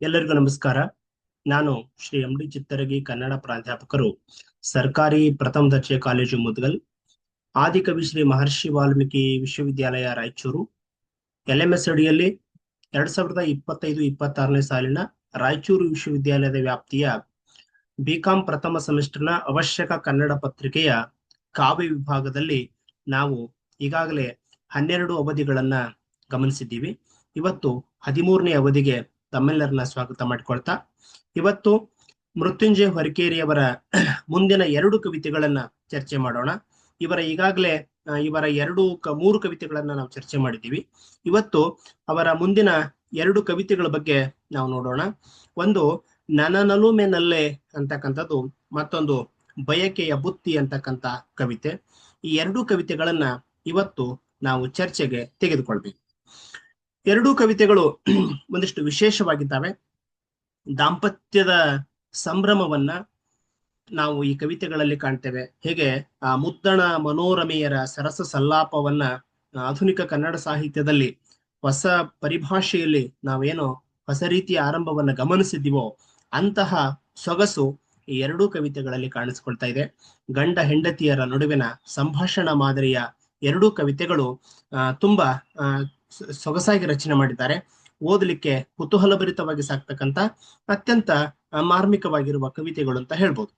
ಎಲ್ಲರಿಗೂ ನಮಸ್ಕಾರ. ನಾನು ಶ್ರೀ ಎಂ ಡಿ ಚಿತ್ತರಗಿ ಕನ್ನಡ ಪ್ರಾಧ್ಯಾಪಕರು ಸರ್ಕಾರಿ ಪ್ರಥಮ ದರ್ಜೆ ಕಾಲೇಜು ಮುದ್ಗಲ್, ಆದಿಕವಿ ಶ್ರೀ ಮಹರ್ಷಿ ವಾಲ್ಮೀಕಿ ವಿಶ್ವವಿದ್ಯಾಲಯ ರಾಯಚೂರು, ಎಲ್ ಎಂ ಎಸ್ ಅಡಿಯಲ್ಲಿ ಎರಡ್ ಸಾವಿರದ ಇಪ್ಪತ್ತೈದು ಇಪ್ಪತ್ತಾರನೇ ಸಾಲಿನ ರಾಯಚೂರು ವಿಶ್ವವಿದ್ಯಾಲಯದ ವ್ಯಾಪ್ತಿಯ ಬಿಕಾಂ ಪ್ರಥಮ ಸೆಮಿಸ್ಟರ್ನ ಅವಶ್ಯಕ ಕನ್ನಡ ಪತ್ರಿಕೆಯ ಕಾವ್ಯ ವಿಭಾಗದಲ್ಲಿ ನಾವು ಈಗಾಗಲೇ ಹನ್ನೆರಡು ಅವಧಿಗಳನ್ನ ಗಮನಿಸಿದ್ದೀವಿ. ಇವತ್ತು ಹದಿಮೂರನೇ ಅವಧಿಗೆ ತಮ್ಮೆಲ್ಲರನ್ನ ಸ್ವಾಗತ ಮಾಡ್ಕೊಳ್ತಾ. ಇವತ್ತು ಮೃತ್ಯುಂಜಯ ಹೊರಕೇರಿಯವರ ಮುಂದಿನ ಎರಡು ಕವಿತೆಗಳನ್ನ ಚರ್ಚೆ ಮಾಡೋಣ. ಇವರ ಈಗಾಗಲೇ ಇವರ ಎರಡು ಕ, ಮೂರು ಕವಿತೆಗಳನ್ನ ನಾವು ಚರ್ಚೆ ಮಾಡಿದ್ದೀವಿ. ಇವತ್ತು ಅವರ ಮುಂದಿನ ಎರಡು ಕವಿತೆಗಳ ಬಗ್ಗೆ ನಾವು ನೋಡೋಣ. ಒಂದು ನನನಲುಮೆನಲ್ಲೆ ಅಂತಕ್ಕಂಥದ್ದು, ಮತ್ತೊಂದು, ಬಯಕೆಯ ಬುತ್ತಿ ಅಂತಕ್ಕಂಥ ಕವಿತೆ. ಈ ಎರಡು ಕವಿತೆಗಳನ್ನ ಇವತ್ತು ನಾವು ಚರ್ಚೆಗೆ ತೆಗೆದುಕೊಳ್ಬೇಕು. ಎರಡೂ ಕವಿತೆಗಳು ಒಂದಿಷ್ಟು ವಿಶೇಷವಾಗಿದ್ದಾವೆ. ದಾಂಪತ್ಯದ ಸಂಭ್ರಮವನ್ನ ನಾವು ಈ ಕವಿತೆಗಳಲ್ಲಿ ಕಾಣ್ತೇವೆ. ಹೇಗೆ? ಆ ಮುದ್ದಣ ಮನೋರಮೆಯರ ಸರಸ ಸಲ್ಲಾಪವನ್ನ ಆಧುನಿಕ ಕನ್ನಡ ಸಾಹಿತ್ಯದಲ್ಲಿ ಹೊಸ ಪರಿಭಾಷೆಯಲ್ಲಿ ನಾವೇನು ಹೊಸ ರೀತಿಯ ಆರಂಭವನ್ನ ಗಮನಿಸಿದ್ದೀವೋ ಅಂತಹ ಸೊಗಸು ಈ ಎರಡೂ ಕವಿತೆಗಳಲ್ಲಿ ಕಾಣಿಸ್ಕೊಳ್ತಾ ಇದೆ. ಗಂಡ ಹೆಂಡತಿಯರ ನಡುವಿನ ಸಂಭಾಷಣಾ ಮಾದರಿಯ ಎರಡೂ ಕವಿತೆಗಳು ತುಂಬಾ ಸೊಗಸಾಗಿ ರಚನೆ ಮಾಡಿದ್ದಾರೆ. ಓದಲಿಕ್ಕೆ ಕುತೂಹಲಭರಿತವಾಗಿ ಸಾಕ್ತಕ್ಕಂತ ಅತ್ಯಂತ ಮಾರ್ಮಿಕವಾಗಿರುವ ಕವಿತೆಗಳು ಅಂತ ಹೇಳ್ಬೋದು.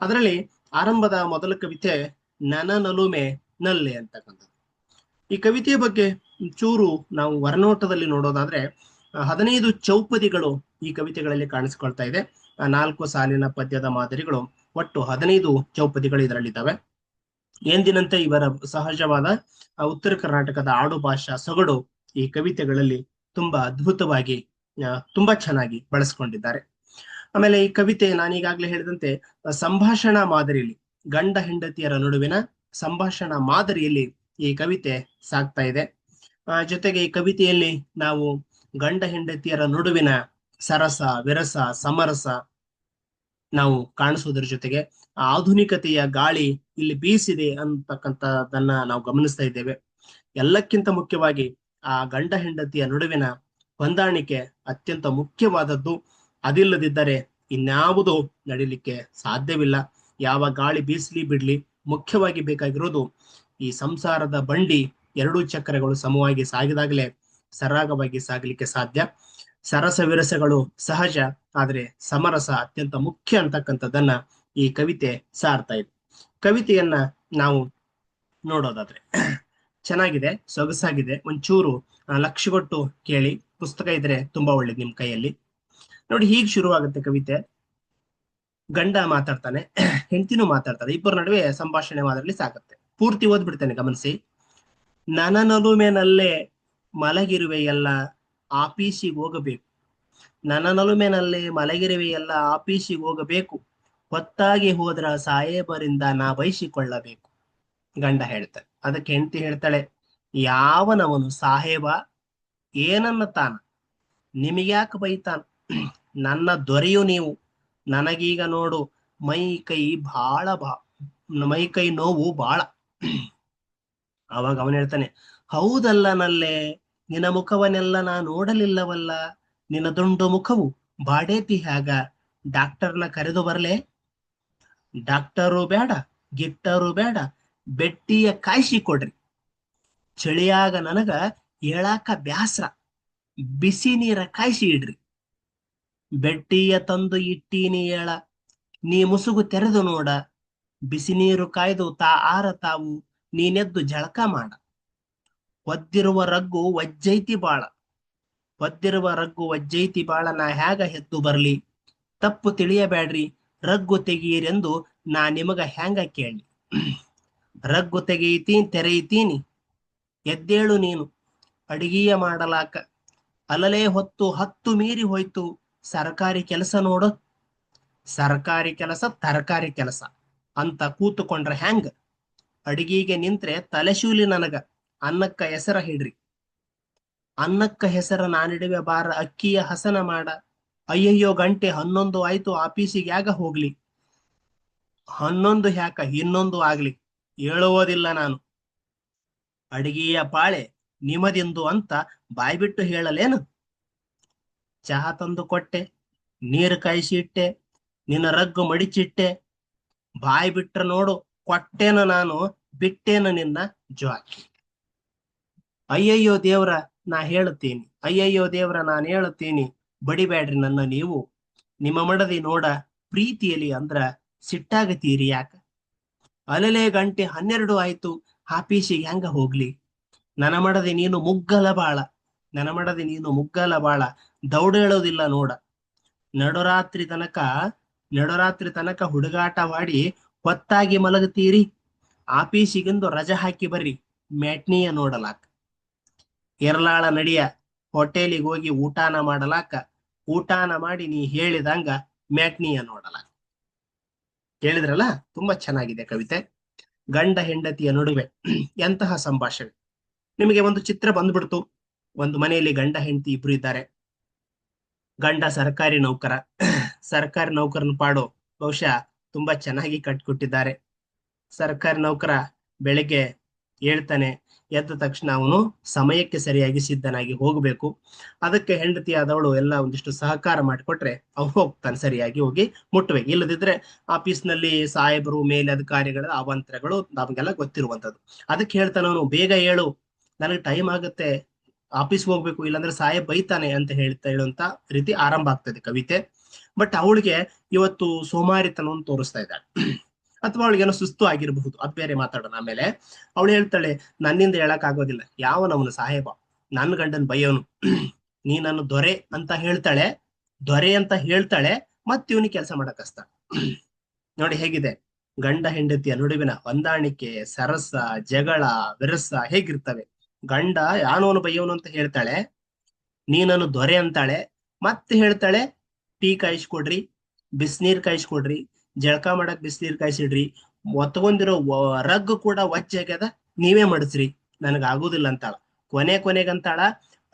ಅದರಲ್ಲಿ ಆರಂಭದ ಮೊದಲ ಕವಿತೆ ನನ ನಲುಮೆ ನಲ್ಲೆ ಅಂತಕ್ಕಂಥದ್ದು. ಈ ಕವಿತೆಯ ಬಗ್ಗೆ ಚೂರು ನಾವು ವರ್ಣೋಟದಲ್ಲಿ ನೋಡೋದಾದ್ರೆ ಹದಿನೈದು ಚೌಪದಿಗಳು ಈ ಕವಿತೆಗಳಲ್ಲಿ ಕಾಣಿಸ್ಕೊಳ್ತಾ ಇದೆ. ನಾಲ್ಕು ಸಾಲಿನ ಪದ್ಯದ ಮಾದರಿಗಳು, ಒಟ್ಟು ಹದಿನೈದು ಚೌಪದಿಗಳು ಇದರಲ್ಲಿದ್ದಾವೆ. ಎಂದಿನಂತೆ ಇವರ ಸಹಜವಾದ ಉತ್ತರ ಕರ್ನಾಟಕದ ಆಡು ಭಾಷಾ ಸೊಗಡು ಈ ಕವಿತೆಗಳಲ್ಲಿ ತುಂಬಾ ಅದ್ಭುತವಾಗಿ ತುಂಬಾ ಚೆನ್ನಾಗಿ ಬಳಸ್ಕೊಂಡಿದ್ದಾರೆ. ಆಮೇಲೆ ಈ ಕವಿತೆ ನಾನೀಗಾಗ್ಲೇ ಹೇಳಿದಂತೆ ಸಂಭಾಷಣಾ ಮಾದರಿಯಲ್ಲಿ, ಗಂಡ ಹೆಂಡತಿಯರ ನಡುವಿನ ಸಂಭಾಷಣಾ ಮಾದರಿಯಲ್ಲಿ ಈ ಕವಿತೆ ಸಾಗ್ತಾ ಇದೆ. ಜೊತೆಗೆ ಈ ಕವಿತೆಯಲ್ಲಿ ನಾವು ಗಂಡ ಹೆಂಡತಿಯರ ನಡುವಿನ ಸರಸ, ವಿರಸ, ಸಮರಸ ನಾವು ಕಾಣಿಸುವುದರ ಜೊತೆಗೆ ಆಧುನಿಕತೆಯ ಗಾಳಿ ಇಲ್ಲಿ ಬೀಸಿದೆ ಅಂತಕ್ಕಂಥದ್ದನ್ನ ನಾವು ಗಮನಿಸ್ತಾ ಇದ್ದೇವೆ. ಎಲ್ಲಕ್ಕಿಂತ ಮುಖ್ಯವಾಗಿ ಆ ಗಂಡ ಹೆಂಡತಿಯ ನಡುವಿನ ಹೊಂದಾಣಿಕೆ ಅತ್ಯಂತ ಮುಖ್ಯವಾದದ್ದು. ಅದಿಲ್ಲದಿದ್ದರೆ ಇನ್ಯಾವುದು ನಡೀಲಿಕ್ಕೆ ಸಾಧ್ಯವಿಲ್ಲ. ಯಾವ ಗಾಳಿ ಬೀಸಲಿ ಬಿಡ್ಲಿ ಮುಖ್ಯವಾಗಿ ಬೇಕಾಗಿರೋದು ಈ ಸಂಸಾರದ ಬಂಡಿ ಎರಡು ಚಕ್ರಗಳು ಸಮವಾಗಿ ಸಾಗಿದಾಗಲೇ ಸರಾಗವಾಗಿ ಸಾಗಲಿಕ್ಕೆ ಸಾಧ್ಯ. ಸರಸ ವಿರಸಗಳು ಸಹಜ, ಆದರೆ ಸಮರಸ ಅತ್ಯಂತ ಮುಖ್ಯ ಅಂತಕ್ಕಂಥದ್ದನ್ನ ಈ ಕವಿತೆ ಸಾರ್ತಾ ಇದೆ. ಕವಿತೆಯನ್ನ ನಾವು ನೋಡೋದಾದ್ರೆ ಚೆನ್ನಾಗಿದೆ, ಸೊಗಸಾಗಿದೆ, ಒಂಚೂರು ಲಕ್ಷ ಕೊಟ್ಟು ಕೇಳಿ, ಪುಸ್ತಕ ಇದ್ರೆ ತುಂಬಾ ಒಳ್ಳೇದು ನಿಮ್ ಕೈಯಲ್ಲಿ. ನೋಡಿ, ಹೀಗ್ ಶುರುವಾಗುತ್ತೆ ಕವಿತೆ. ಗಂಡ ಮಾತಾಡ್ತಾನೆ, ಹೆಂಡತಿನೂ ಮಾತಾಡ್ತಾನೆ, ಇಬ್ಬರ ನಡುವೆ ಸಂಭಾಷಣೆ ಮಾದರಲ್ಲಿ ಸಾಕತ್ತೆ. ಪೂರ್ತಿ ಓದ್ಬಿಡ್ತೇನೆ, ಗಮನಿಸಿ. ನನನಲುಮೆನಲ್ಲೇ ಮಲಗಿರುವೆಯೆಲ್ಲ ಆಫೀಸಿಗೆ ಹೋಗಬೇಕು. ನಲುಮೆನಲ್ಲೇ ಮಲಗಿರುವೆಯಲ್ಲ ಆಫೀಸಿಗೆ ಹೋಗಬೇಕು. ಹೊತ್ತಾಗಿ ಹೋದ್ರ ಸಾಹೇಬರಿಂದ ನಾ ಬಯಸಿಕೊಳ್ಳಬೇಕು ಗಂಡ ಹೇಳ್ತಾನೆ ಅದಕ್ಕೆ ಹೆಂಡತಿ ಹೇಳ್ತಾಳೆ, ಯಾವನವನು ಸಾಹೇಬ? ಏನನ್ನ ತಾನ ನಿಮಗ್ಯಾಕೆ ಬೈತಾನ? ನನ್ನ ದೊರೆಯು ನೀವು. ನನಗೀಗ ನೋಡು, ಮೈ ಕೈ ಬಾಳ ಬಾ, ಮೈ ಕೈ ನೋವು ಬಾಳ ಅವಾಗ ಅವನು ಹೇಳ್ತಾನೆ ಹೌದಲ್ಲ ನಲ್ಲೇ ನಿನ್ನ ಮುಖವನ್ನೆಲ್ಲ ನಾ ನೋಡಲಿಲ್ಲವಲ್ಲ? ನಿನ್ನ ದುಂಡು ಮುಖವು ಬಾಡೇತಿ ಹ್ಯಾಗ ಡಾಕ್ಟರ್ನ ಕರೆದು ಬರ್ಲೆ? ಡಾಕ್ಟರು ಬೇಡ, ಗಿಟ್ಟರು ಬೇಡ, ಬೆಟ್ಟಿಯ ಕಾಯಿಸಿ ಕೊಡ್ರಿ. ಚಳಿಯಾಗ ನನಗ ಹೇಳಾಕ ಬ್ಯಾಸ್ರ. ಬಿಸಿ ನೀರ ಕಾಯಿಸಿ ಇಡ್ರಿ. ಬೆಟ್ಟಿಯ ತಂದು ಇಟ್ಟೀನಿ ಏಳ ನೀ ಮುಸುಗು ತೆರೆದು ನೋಡ. ಬಿಸಿ ನೀರು ಕಾಯ್ದು ತಾ ಆರ ತಾವು ನೀನೆದ್ದು ಜಳಕ ಮಾಡ. ಒದ್ದಿರುವ ರಗ್ಗು ವಜ್ಜೈತಿ ಬಾಳ. ಒದ್ದಿರುವ ರಗ್ಗು ವಜ್ಜೈತಿ ಬಾಳ, ನಾ ಹ್ಯಾಗ ಹೆದ್ದು ಬರ್ಲಿ. ತಪ್ಪು ತಿಳಿಯಬೇಡ್ರಿ. ರಗ್ಗು ತೆಗೀರೆಂದು ನಾ ನಿಮಗ ಹ್ಯಾಂಗ ಕೇಳಿ ರಗ್ಗು ತೆಗೆಯಿತೀನಿ, ತೆರೆಯಿತೀನಿ? ಎದ್ದೇಳು ನೀನು. ಅಡಿಗೆಯ ಮಾಡಲಾಕ ಅಲಲೇ ಹೊತ್ತು ಹತ್ತು ಮೀರಿ ಹೋಯ್ತು. ಸರ್ಕಾರಿ ಕೆಲಸ ನೋಡು. ಸರ್ಕಾರಿ ಕೆಲಸ, ತರಕಾರಿ ಕೆಲಸ ಅಂತ ಕೂತುಕೊಂಡ್ರೆ ಹ್ಯಾಂಗ? ಅಡಿಗೆಗೆ ನಿಂತ್ರೆ ತಲೆಶೂಲಿ ನನಗ. ಅನ್ನಕ್ಕ ಹೆಸರ ಹಿಡ್ರಿ. ಅನ್ನಕ್ಕ ಹೆಸರ ನಾನಿಡುವೆ ಬಾರ ಅಕ್ಕಿಯ ಹಸನ ಮಾಡ. ಅಯ್ಯಯ್ಯೋ ಗಂಟೆ ಹನ್ನೊಂದು ಆಯ್ತು ಆಫೀಸಿಗೆ ಯಾಕ ಹೋಗ್ಲಿ? ಹನ್ನೊಂದು ಯಾಕ ಇನ್ನೊಂದು ಆಗ್ಲಿ? ಹೇಳುವುದಿಲ್ಲ ನಾನು. ಅಡಿಗೆಯ ಪಾಳೆ ನಿಮದೆಂದು ಅಂತ ಬಾಯ್ಬಿಟ್ಟು ಹೇಳಲೇನು? ಚಹಾ ತಂದು ಕೊಟ್ಟೆ, ನೀರು ಕಾಯಿಸಿ ಇಟ್ಟೆ ನಿನ್ನ ರಗ್ಗು ಮಡಿಚಿಟ್ಟೆ. ಬಾಯಿ ಬಿಟ್ರ ನೋಡು, ಕೊಟ್ಟೇನ ನಾನು, ಬಿಟ್ಟೇನ ನಿನ್ನ ಜ್ವಾಕಿ. ಅಯ್ಯಯ್ಯೋ ದೇವ್ರ, ನಾ ಹೇಳುತ್ತೀನಿ ಅಯ್ಯಯ್ಯೋ ದೇವ್ರ, ನಾನು ಹೇಳುತ್ತೀನಿ ಬಡಿಬ್ಯಾಡ್ರಿ ನನ್ನ ನೀವು. ನಿಮ್ಮ ಮಡದಿ ನೋಡ ಪ್ರೀತಿಯಲ್ಲಿ ಅಂದ್ರ ಸಿಟ್ಟಾಗತೀರಿ ಯಾಕ? ಅಲಲೆ ಗಂಟೆ ಹನ್ನೆರಡು ಆಯ್ತು, ಆಫೀಸಿಗೆ ಹೆಂಗ ಹೋಗ್ಲಿ? ನನ್ನ ಮಡದಿ ನೀನು ಮುಗ್ಗಲ ಬಾಳ. ನನ್ನ ಮಡದಿ ನೀನು ಮುಗ್ಗಲ ಬಾಳ. ದೌಡೇಳೋದಿಲ್ಲ ನೋಡ. ನಡುರಾತ್ರಿ ತನಕ ನಡುರಾತ್ರಿ ತನಕ ಹುಡುಗಾಟ ಮಾಡಿ ಹೊತ್ತಾಗಿ ಮಲಗುತ್ತೀರಿ? ಆಫೀಸಿಗೆಂದು ರಜೆ ಹಾಕಿ ಬರ್ರಿ. ಮ್ಯಾಟ್ನಿಯ ನೋಡಲಾಕ. ಏರ್ಲಾಳ ನಡಿಯ ಹೋಟೆಲಿಗೆ ಹೋಗಿ ಊಟಾನ ಮಾಡಲಾಕ, ಊಟಾನ ಮಾಡಿ ನೀ ಹೇಳಿದಂಗ ಮ್ಯಾಟ್ನಿಯ ನೋಡಲಾಕ ಕೇಳಿದ್ರಲ್ಲ? ತುಂಬಾ ಚೆನ್ನಾಗಿದೆ ಕವಿತೆ. ಗಂಡ ಹೆಂಡತಿಯ ನಡುವೆ ಎಂತಹ ಸಂಭಾಷಣೆ. ನಿಮಗೆ ಒಂದು ಚಿತ್ರ ಬಂದ್ಬಿಡ್ತು. ಒಂದು ಮನೆಯಲ್ಲಿ ಗಂಡ ಹೆಂಡತಿ ಇಬ್ರು ಇದ್ದಾರೆ. ಗಂಡ ಸರ್ಕಾರಿ ನೌಕರ. ಸರ್ಕಾರಿ ನೌಕರನ ಪಾಡು ಬಹುಶಃ ತುಂಬಾ ಚೆನ್ನಾಗಿ ಕಟ್ಕೊಟ್ಟಿದ್ದಾರೆ. ಸರ್ಕಾರಿ ನೌಕರ ಬೆಳಿಗ್ಗೆ ಹೇಳ್ತಾನೆ, ಎದ್ದ ತಕ್ಷಣ ಅವನು ಸಮಯಕ್ಕೆ ಸರಿಯಾಗಿ ಸಿದ್ಧನಾಗಿ ಹೋಗಬೇಕು. ಅದಕ್ಕೆ ಹೆಂಡತಿ ಆದವಳು ಎಲ್ಲ ಒಂದಿಷ್ಟು ಸಹಕಾರ ಮಾಡಿಕೊಟ್ರೆ ಅವ್ನು ಹೋಗ್ತಾನೆ ಸರಿಯಾಗಿ ಹೋಗಿ ಮುಟ್ಟಬೇಕು ಇಲ್ಲದಿದ್ರೆ ಆಫೀಸ್ನಲ್ಲಿ ಸಾಹೇಬರು ಮೇಲೆ ಅಧಿಕಾರಿಗಳ ಅವಾಂತರಗಳು ನಮಗೆಲ್ಲ ಗೊತ್ತಿರುವಂತದ್ದು ಅದಕ್ಕೆ ಹೇಳ್ತಾನೆ ಅವನು, ಬೇಗ ಹೇಳು, ನನಗೆ ಟೈಮ್ ಆಗುತ್ತೆ ಆಫೀಸ್ ಹೋಗ್ಬೇಕು, ಇಲ್ಲಾಂದ್ರೆ ಸಾಹೇಬ್ ಬೈತಾನೆ ಅಂತ ಹೇಳ್ತಾ ಹೇಳುವಂತ ರೀತಿ ಆರಂಭ ಆಗ್ತದೆ ಕವಿತೆ. ಬಟ್ ಅವಳಿಗೆ ಇವತ್ತು ಸೋಮಾರಿತನವನ್ನು ತೋರಿಸ್ತಾ ಇದ್ದಾಳೆ. ಅಥವಾ ಅವಳಿಗೇನೋ ಸುಸ್ತು ಆಗಿರಬಹುದು. ಅದ್ ಬೇರೆ ಮಾತಾಡೋಣ. ಆಮೇಲೆ ಅವಳು ಹೇಳ್ತಾಳೆ, ನನ್ನಿಂದ ಹೇಳಕ್ ಆಗೋದಿಲ್ಲ. ಯಾವನವನು ಸಾಹೇಬ? ನನ್ನ ಗಂಡನ್ ಬಯ್ಯವನು ನೀ ನನ್ನ ದೊರೆ ಅಂತ ಹೇಳ್ತಾಳೆ. ದೊರೆ ಅಂತ ಹೇಳ್ತಾಳೆ. ಮತ್ತೆ ಇವನಿಗೆ ಕೆಲಸ ಮಾಡಕ್ ಕಷ್ಟ ನೋಡಿ ಹೇಗಿದೆ. ಗಂಡ ಹೆಂಡತಿಯ ನಡುವಿನ ಹೊಂದಾಣಿಕೆ, ಸರಸ, ಜಗಳ, ವಿರಸ ಹೇಗಿರ್ತವೆ? ಗಂಡ ಯಾನೋನು ಬಯ್ಯವನು ಅಂತ ಹೇಳ್ತಾಳೆ. ನೀನನ್ನು ದೊರೆ ಅಂತಾಳೆ. ಮತ್ತೆ ಹೇಳ್ತಾಳೆ, ಟೀ ಕಾಯಿಸ್ಕೊಡ್ರಿ, ಬಿಸಿನೀರ್ ಕಾಯಿಸ್ಕೊಡ್ರಿ ಜಳಕ ಮಾಡಕ್ ಬಿಸಿನೀರ್ ಕಾಯಿಸಿಡ್ರಿ. ಒತ್ಕೊಂಡಿರೋ ರಗ್ ಕೂಡ ಆಗ್ಯದ, ನೀವೇ ಮಡಸ್ರಿ. ನನಗ ಆಗುದಿಲ್ಲ ಅಂತಾಳ. ಕೊನೆ ಕೊನೆಗಂತಾಳ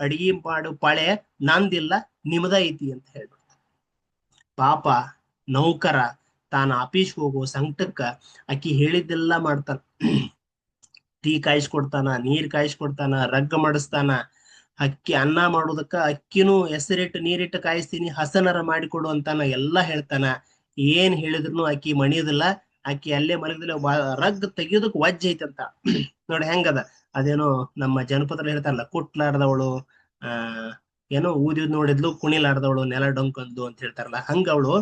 ಅಡಿಗೆ ಮಾಡು ಪಾಳೆ ನಂದಿಲ್ಲ, ನಿಮ್ದ ಐತಿ ಅಂತ ಹೇಳ್ಬಿಡ್ತಾಳ ಪಾಪ ನೌಕರ, ತಾನ ಆಫೀಸ್ ಹೋಗೋ ಸಂಕಟಕ್ಕ ಅಕ್ಕಿ ಹೇಳಿದ್ದೆಲ್ಲ ಮಾಡ್ತಾನ ಟೀ ಕಾಯಿಸ್ಕೊಡ್ತಾನ, ನೀರ್ ಕಾಯಿಸ್ಕೊಡ್ತಾನ, ರಗ್ಗ ಮಾಡಿಸ್ತಾನ. ಅಕ್ಕಿ ಅನ್ನ ಮಾಡೋದಕ್ಕ ಅಕ್ಕಿನೂ ಹೆಸರಿಟ್ಟು ನೀರಿಟ್ಟು ಕಾಯಿಸ್ತೀನಿ, ಹಸನರ ಮಾಡಿಕೊಡು ಅಂತಾನ ಎಲ್ಲಾ ಹೇಳ್ತಾನ. ಏನ್ ಹೇಳಿದ್ರು ಆಕಿ ಮಣಿಯೋದಿಲ್ಲ, ಆಕಿ ಅಲ್ಲೇ ಮಲಗದಿಲ್ಲ ರಗ್ ತೆಗಿಯೋದಕ್ ವಜ್ಜ ಅಂತ ನೋಡಿ ಹೆಂಗದ? ಅದೇನೋ ನಮ್ಮ ಜನಪದರು ಹೇಳ್ತಾರಲ್ಲ ಕುಟ್ಲಾಡ್ದವಳು ಆ, ಏನೋ ಊದಿದ್ ನೋಡಿದ್ಲು ಕುಣಿಲಾಡ್ದವಳು ನೆಲ ಡೊಂಕಂದು ಅಂತ ಹೇಳ್ತಾರಲ್ಲ, ಹಂಗ ಅವಳು